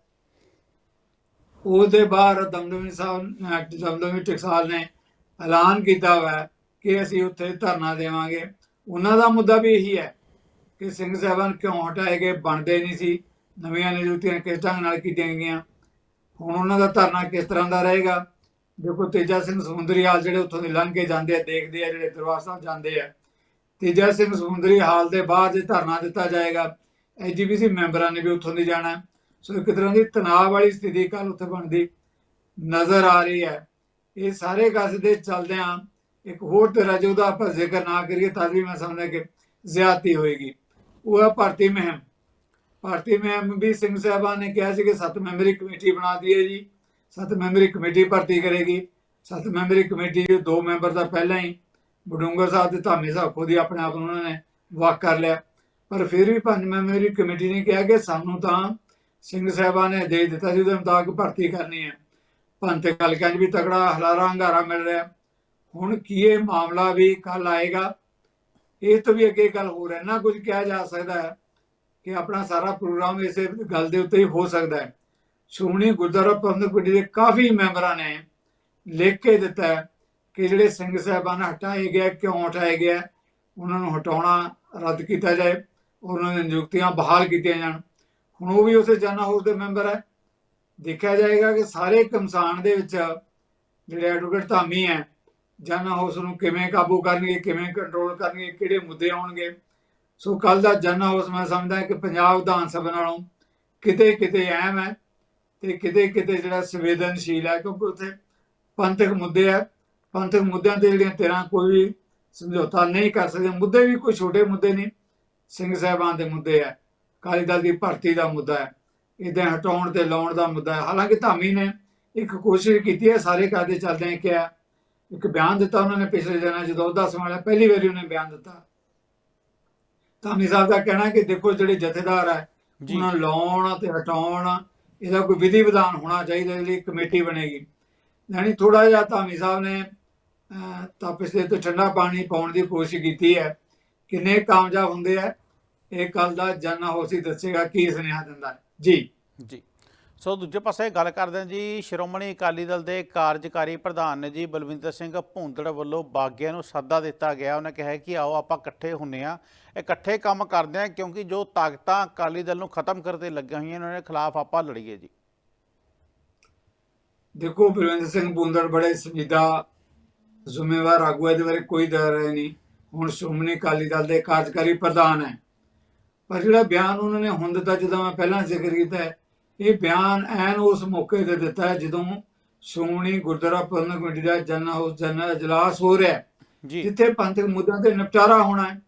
ਉਹਦੇ ਬਾਅਦ ਦਮਦਮੀ ਸਾਹਿਬ ਦਮਦਮੀ ਟਕਸਾਲ ਨੇ ਐਲਾਨ ਕੀਤਾ ਹੋਇਆ ਕਿ ਅਸੀਂ ਉੱਥੇ ਧਰਨਾ ਦੇਵਾਂਗੇ। ਉਹਨਾਂ ਦਾ ਮੁੱਦਾ ਵੀ ਇਹੀ ਹੈ ਕਿ ਸਿੰਘ ਸਾਹਿਬਾਨ ਕਿਉਂ ਹਟਾਏ ਗਏ, ਬਣਦੇ ਨਹੀਂ ਸੀ। ਨਵੀਆਂ ਨਿਯੁਕਤੀਆਂ ਕਿਸ ਢੰਗ ਨਾਲ ਕੀਤੀਆਂ ਗਈਆਂ। ਹੁਣ ਉਹਨਾਂ ਦਾ ਧਰਨਾ ਕਿਸ ਤਰ੍ਹਾਂ ਦਾ ਰਹੇਗਾ? ਦੇਖੋ, ਤੇਜਾ ਸਿੰਘ ਸਮੁੰਦਰੀ ਹਾਲ ਜਿਹੜੇ ਉੱਥੋਂ ਦੇ ਲੰਘ ਕੇ ਜਾਂਦੇ ਆ, ਦੇਖਦੇ ਆ, ਜਿਹੜੇ ਦਰਬਾਰ ਸਾਹਿਬ ਜਾਂਦੇ ਆ। ਤੇਜਾ ਸਿੰਘ ਸਮੁੰਦਰੀ ਹਾਲ ਦੇ ਬਾਹਰ ਜੇ ਧਰਨਾ ਦਿੱਤਾ ਜਾਏਗਾ ਐਜੀਪੀਸੀ ਮੈਂਬਰਾਂ ਨੇ ਵੀ ਉੱਥੋਂ ਦੀ ਜਾਣਾ। ਸੋ ਇੱਕ ਤਰ੍ਹਾਂ ਦੀ ਤਣਾਅ ਵਾਲੀ ਸਥਿਤੀ ਕੱਲ ਉੱਥੇ ਬਣਦੀ ਨਜ਼ਰ ਆ ਰਹੀ ਹੈ। ਇਹ ਸਾਰੇ ਗੱਜ ਦੇ ਚੱਲਦਿਆਂ ਇੱਕ ਹੋਰ ਤਰ੍ਹਾਂ ਜਿਹਦਾ ਆਪਾਂ ਜ਼ਿਕਰ ਨਾ ਕਰੀਏ, ਤਾਂ ਵੀ ਮੈਂ ਸਮਝਦਾ ਕਿ ਜ਼ਿਆਦਤੀ ਹੋਏਗੀ। ਉਹ ਹੈ ਭਰਤੀ ਮਹਿਮ। ਭਰਤੀ ਮਹਿਮ ਵੀ ਸਿੰਘ ਸਾਹਿਬਾਨ ਨੇ ਕਿਹਾ ਸੀ ਕਿ ਸੱਤ ਮੈਂਬਰੀ ਕਮੇਟੀ ਬਣਾ ਦਈਏ ਜੀ। ਸੱਤ ਮੈਂਬਰੀ ਕਮੇਟੀ ਭਰਤੀ ਕਰੇਗੀ। ਸੱਤ ਮੈਂਬਰੀ ਕਮੇਟੀ ਦੇ ਦੋ ਮੈਂਬਰ ਤਾਂ ਪਹਿਲਾਂ ਹੀ ਬਡੂੰਗਰ ਸਾਹਿਬ ਤੇ ਧਾਮੀ ਸਾਹਿਬ ਖੁਦ ਹੀ ਆਪਣੇ ਆਪ ਨੂੰ ਉਹਨਾਂ ਨੇ ਵਾਕ ਕਰ ਲਿਆ। ਪਰ ਫਿਰ ਵੀ ਪੰਜ ਮੈਂਬਰੀ ਕਮੇਟੀ ਨੇ ਕਿਹਾ ਕਿ ਸਾਨੂੰ ਤਾਂ ਸਿੰਘ ਸਾਹਿਬਾਨ ਨੇ ਦੇ ਦਿੱਤਾ ਸੀ, ਉਹਦੇ ਮੁਤਾਬਕ ਭਰਤੀ ਕਰਨੀ ਹੈ। ਪੰਥ ਹਲਕਿਆਂ 'ਚ ਵੀ ਤਕੜਾ, ਹਲਾਰਾ, ਹੰਗਾਰਾ ਮਿਲ ਰਿਹਾ। ਹੁਣ ਕੀ ਇਹ ਮਾਮਲਾ ਵੀ ਕੱਲ ਆਏਗਾ? ਇਹ ਤੋਂ ਵੀ ਅੱਗੇ ਗੱਲ ਹੋ। ਰਿਹਾ ਨਾ ਕੁਝ ਕਿਹਾ ਜਾ ਸਕਦਾ ਹੈ। ਕਿ ਆਪਣਾ ਸਾਰਾ ਪ੍ਰੋਗਰਾਮ ਇਸੇ ਗੱਲ ਦੇ ਉੱਤੇ ਹੀ ਹੋ ਸਕਦਾ ਹੈ। ਸ਼੍ਰੋਮਣੀ ਗੁਰਦੁਆਰਾ ਪ੍ਰਬੰਧਕ ਕਮੇਟੀ ਦੇ ਕਾਫੀ ਮੈਂਬਰਾਂ ਨੇ ਲਿਖ ਕੇ ਦਿੱਤਾ ਕਿ ਜਿਹੜੇ ਸਿੰਘ ਸਾਹਿਬਾਨ ਹਟਾਏ ਗਏ ਕਿਉਂ ਹਟਾਏ ਗਏ ਉਹਨਾਂ ਨੂੰ ਹਟਾਉਣਾ ਰੱਦ ਕੀਤਾ ਜਾਏ ਉਹਨਾਂ ਦੀਆਂ ਨਿਯੁਕਤੀਆਂ ਬਹਾਲ ਕੀਤੀਆਂ ਜਾਣ। ਹੁਣ ਉਹ ਵੀ ਉਸੇ ਜਨ ਹਾਊਸ ਦੇ ਮੈਂਬਰ ਹੈ। ਦੇਖਿਆ ਜਾਏਗਾ ਕਿ ਸਾਰੇ ਕਮਸਾਨ ਦੇ ਵਿੱਚ ਜਿਹੜੇ ਐਡਵੋਕੇਟ ਧਾਮੀ ਹੈ ਜਨ ਹਾਊਸ ਨੂੰ ਕਿਵੇਂ ਕਾਬੂ ਕਰਨਗੇ, ਕਿਵੇਂ ਕੰਟਰੋਲ ਕਰਨਗੇ, ਕਿਹੜੇ ਮੁੱਦੇ ਆਉਣਗੇ ਸੋ ਕੱਲ ਦਾ ਜਨ ਹਾਊਸ ਮੈਂ ਸਮਝਦਾ ਕਿ ਪੰਜਾਬ ਵਿਧਾਨ ਸਭਾ ਨਾਲੋਂ ਕਿਤੇ ਕਿਤੇ ਅਹਿਮ ਹੈ ਤੇ ਕਿਤੇ ਕਿਤੇ ਜਿਹੜਾ ਸੰਵੇਦਨਸ਼ੀਲ ਹੈ ਕਿਉਂਕਿ ਉੱਥੇ ਪੰਥਕ ਮੁੱਦੇ ਆ ਪੰਥਕ ਮੁੱਦਿਆਂ ਤੇ ਜਿਹੜੀਆਂ ਤੇਰਾ ਕੋਈ ਵੀ ਸਮਝੌਤਾ ਨਹੀਂ ਕਰ ਸਕਦੇ, ਮੁੱਦੇ ਵੀ ਕੋਈ ਛੋਟੇ ਮੁੱਦੇ ਨਹੀਂ, ਸਿੰਘ ਸਾਹਿਬਾਨ ਦੇ ਮੁੱਦੇ ਆ ਅਕਾਲੀ ਦਲ ਦੀ ਭਰਤੀ ਦਾ ਮੁੱਦਾ ਹੈ, ਇਦਾਂ ਹਟਾਉਣ ਤੇ ਲਾਉਣ ਦਾ ਮੁੱਦਾ ਹੈ, ਹਾਲਾਂਕਿ ਧਾਮੀ ਨੇ ਇੱਕ ਕੋਸ਼ਿਸ਼ ਕੀਤੀ ਹੈ, ਸਾਰੇ ਕਾਦੇ ਚੱਲਦੇ ਆ ਕਿ ਇੱਕ ਬਿਆਨ ਦਿੱਤਾ ਉਹਨਾਂ ਨੇ ਪਿਛਲੇ ਦਿਨਾਂ ਜਦੋਂ ਉਹਦਾ ਸੰਭਾਲਿਆ ਪਹਿਲੀ ਵਾਰੀ ਉਹਨੇ ਬਿਆਨ ਦਿੱਤਾ। ਧਾਮੀ ਸਾਹਿਬ ਦਾ ਕਹਿਣਾ ਕਿ ਦੇਖੋ ਜਿਹੜੇ ਜਥੇਦਾਰ ਹੈ ਉਹਨਾਂ ਨੂੰ ਲਾਉਣ ਤੇ ਹਟਾਉਣ ਇਹਦਾ ਕੋਈ ਵਿਧੀ ਵਿਧਾਨ ਹੋਣਾ ਚਾਹੀਦਾ ਇਹਦੇ ਲਈ ਕਮੇਟੀ ਬਣੇਗੀ। ਯਾਨੀ ਥੋੜਾ ਜਿਹਾ ਧਾਮੀ ਸਾਹਿਬ ਨੇ ਤਾਪਸ ਦੇ ਤੋਂ ਠੰਡਾ ਪਾਣੀ ਪਾਉਣ ਦੀ ਕੋਸ਼ਿਸ਼ ਕੀਤੀ ਹੈ। ਕਿੰਨੇ ਕਾਮਯਾਬ ਹੁੰਦੇ ਆ ਇਹ ਕੱਲ ਦਾ ਜਨ ਹੋਸੀ ਦੱਸੇਗਾ ਕੀ ਸੁਨੇਹਾ ਦਿੰਦਾ ਜੀ। ਜੀ। ਸੋ ਦੂਜੇ ਪਾਸੇ ਗੱਲ ਕਰਦੇ ਹਾਂ ਜੀ ਸ਼੍ਰੋਮਣੀ ਅਕਾਲੀ ਦਲ ਦੇ ਕਾਰਜਕਾਰੀ ਪ੍ਰਧਾਨ ਨੇ ਜੀ ਬਲਵਿੰਦਰ ਸਿੰਘ ਭੂੰਦੜ ਵੱਲੋਂ ਬਾਗੀਆਂ ਨੂੰ ਸੱਦਾ ਦਿੱਤਾ ਗਿਆ। ਉਹਨੇ ਕਿਹਾ ਕਿ ਆਓ ਆਪਾਂ ਇਕੱਠੇ ਹੁੰਨੇ ਆ। ਇਕੱਠੇ ਕੰਮ ਕਰਦੇ ਆ ਕਿਉਂਕਿ ਜੋ ਤਾਕਤਾਂ ਅਕਾਲੀ ਦਲ ਨੂੰ ਖਤਮ ਕਰਦੇ ਲੱਗੀਆਂ ਹੋਈਆਂ ਉਹਨਾਂ ਦੇ ਖਿਲਾਫ ਆਪਾਂ ਲੜੀਏ ਜੀ। ਦੇਖੋ ਬਲਵਿੰਦਰ ਸਿੰਘ ਬੁੰਦੜ ਬੜੇ ਸੰਜੀਦਾ ਜ਼ਿੰਮੇਵਾਰ ਆਗੂ ਹੈ, ਇਹਦੇ ਬਾਰੇ ਕੋਈ ਡਰ ਨਹੀਂ। ਹੁਣ ਸ਼੍ਰੋਮਣੀ ਅਕਾਲੀ ਦਲ ਦੇ ਕਾਰਜਕਾਰੀ ਪ੍ਰਧਾਨ ਹੈ। ਪਰ ਜਿਹੜਾ ਬਿਆਨ ਉਹਨਾਂ ਨੇ ਹੁਣ ਦਿੱਤਾ ਜਦੋਂ ਮੈਂ ਪਹਿਲਾਂ ਜ਼ਿਕਰ ਕੀਤਾ ਹੈ ਇਹ ਬਿਆਨ ਐਨ ਉਸ ਮੌਕੇ ਤੇ ਦਿੱਤਾ ਹੈ ਜਦੋਂ ਸ਼੍ਰੋਮਣੀ ਗੁਰਦੁਆਰਾ ਪ੍ਰਬੰਧਕ ਕਮੇਟੀ ਦਾ ਜਨ ਹਾਊਸ ਜਨ ਅਜਲਾਸ ਹੋ ਰਿਹਾ ਹੈ ਜਿੱਥੇ ਪੰਥਕ ਮੁੱਦਿਆਂ ਤੇ ਨਿਪਟਾਰਾ ਹੋਣਾ ਹੈ।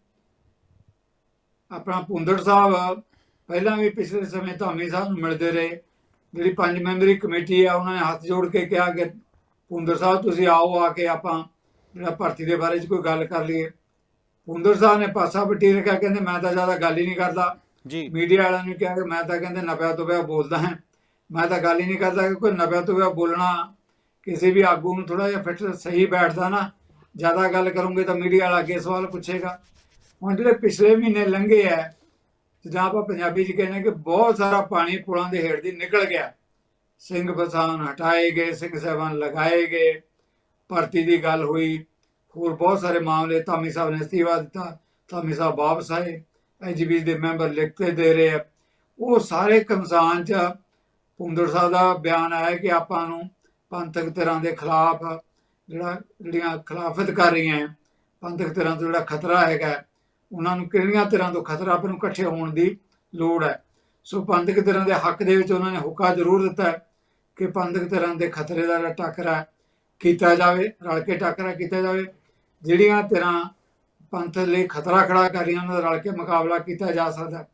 ਆਪਣਾ ਪੁੰਦੜ ਸਾਹਿਬ ਪਹਿਲਾਂ ਵੀ ਪਿਛਲੇ ਸਮੇਂ ਧਾਮੀ ਸਾਹਿਬ ਨੂੰ ਮਿਲਦੇ ਰਹੇ। ਜਿਹੜੀ ਪੰਜ ਮੈਂਬਰੀ ਕਮੇਟੀ ਆ ਉਹਨਾਂ ਨੇ ਹੱਥ ਜੋੜ ਕੇ ਕਿਹਾ ਕਿ ਪੁੰਦੜ ਸਾਹਿਬ ਤੁਸੀਂ ਆਓ ਆ ਕੇ ਆਪਾਂ ਜਿਹੜਾ ਭਰਤੀ ਦੇ ਬਾਰੇ 'ਚ ਕੋਈ ਗੱਲ ਕਰ ਲਈਏ। ਪੁੰਦੜ ਸਾਹਿਬ ਨੇ ਪਾਸਾ ਪੱਟੀ ਰੱਖਿਆ ਕਹਿੰਦੇ ਮੈਂ ਤਾਂ ਜ਼ਿਆਦਾ ਗੱਲ ਹੀ ਨਹੀਂ ਕਰਦਾ। ਜੀ। ਮੀਡੀਆ ਵਾਲਿਆਂ ਨੂੰ ਕਿਹਾ ਕਿ ਮੈਂ ਤਾਂ ਕਹਿੰਦੇ ਨਵਿਆਂ ਤੋਂ ਵਿਆਹ ਬੋਲਦਾ ਹਾਂ। ਮੈਂ ਤਾਂ ਗੱਲ ਹੀ ਨਹੀਂ ਕਰਦਾ ਕਿ ਕੋਈ ਨਵਿਆਂ ਤੋਂ ਵਿਆਹ ਬੋਲਣਾ ਕਿਸੇ ਵੀ ਆਗੂ ਨੂੰ ਥੋੜਾ ਜਿਹਾ ਫਿੱਟ ਸਹੀ ਬੈਠਦਾ ਨਾ। ਜ਼ਿਆਦਾ ਗੱਲ ਕਰੂੰਗੇ ਤਾਂ ਮੀਡੀਆ ਵਾਲਾ ਅੱਗੇ ਸਵਾਲ ਪੁੱਛੇਗਾ। ਹੁਣ ਜਿਹੜੇ ਪਿਛਲੇ ਮਹੀਨੇ ਲੰਘੇ ਐ ਜਿੱਦਾਂ ਆਪਾਂ ਪੰਜਾਬੀ 'ਚ ਕਹਿੰਦੇ ਕਿ ਬਹੁਤ ਸਾਰਾ ਪਾਣੀ ਪੁਲਾਂ ਦੇ ਹੇਠ ਦੀ ਨਿਕਲ ਗਿਆ। ਸਿੰਘ ਬਸਾਨ ਹਟਾਏ ਗਏ, ਸਿੰਘ ਸਾਹਿਬਾਨ ਲਗਾਏ ਗਏ। ਭਰਤੀ ਦੀ ਗੱਲ ਹੋਈ। ਹੋਰ ਬਹੁਤ ਸਾਰੇ ਮਾਮਲੇ, ਧਾਮੀ ਸਾਹਿਬ ਨੇ ਅਸਤੀਫਾ ਦਿੱਤਾ। ਧਾਮੀ ਸਾਹਿਬ ਵਾਪਸ ਆਏ। ਐਜੀਬੀ ਦੇ ਮੈਂਬਰ ਲਿਖ ਕੇ ਦੇ ਰਹੇ ਆ। ਉਹ ਸਾਰੇ ਕਮਜ਼ਾਨ ਚ ਪੁੰਦਰ ਸਾਹਿਬ ਦਾ ਬਿਆਨ ਆਇਆ ਕਿ ਆਪਾਂ ਨੂੰ ਪੰਥਕ ਤਰ੍ਹਾਂ ਦੇ ਖਿਲਾਫ ਜਿਹੜਾ ਜਿਹੜੀਆਂ ਖਿਲਾਫਤ ਕਰ ਰਹੀਆਂ ਪੰਥਕ ਤਰ੍ਹਾਂ ਤੋਂ ਜਿਹੜਾ ਖਤਰਾ ਹੈਗਾ, ਉਹਨਾਂ ਨੂੰ ਕਿਹੜੀਆਂ ਤਰ੍ਹਾਂ ਤੋਂ ਖਤਰਾ ਆਪਾਂ ਨੂੰ ਇਕੱਠੇ ਹੋਣ ਦੀ ਲੋੜ ਹੈ? ਸੋ ਪੰਥਕ ਤਰ੍ਹਾਂ ਦੇ ਹੱਕ ਦੇ ਵਿੱਚ ਉਹਨਾਂ ਨੇ ਹੁਕਾ ਜ਼ਰੂਰ ਦਿੱਤਾ ਕਿ ਪੰਥਕ ਤਰ੍ਹਾਂ ਦੇ ਖਤਰੇ ਦਾ ਜਿਹੜਾ ਟਾਕਰਾ ਕੀਤਾ ਜਾਵੇ, ਰਲ ਕੇ ਟਾਕਰਾ ਕੀਤਾ ਜਾਵੇ। ਜਿਹੜੀਆਂ ਤਰ੍ਹਾਂ ਪੰਥ ਲਈ ਖਤਰਾ ਖੜਾ ਕਰ ਰਹੀਆਂ ਉਹਨਾਂ ਦਾ ਰਲ ਕੇ ਮੁਕਾਬਲਾ ਕੀਤਾ ਜਾ ਸਕਦਾ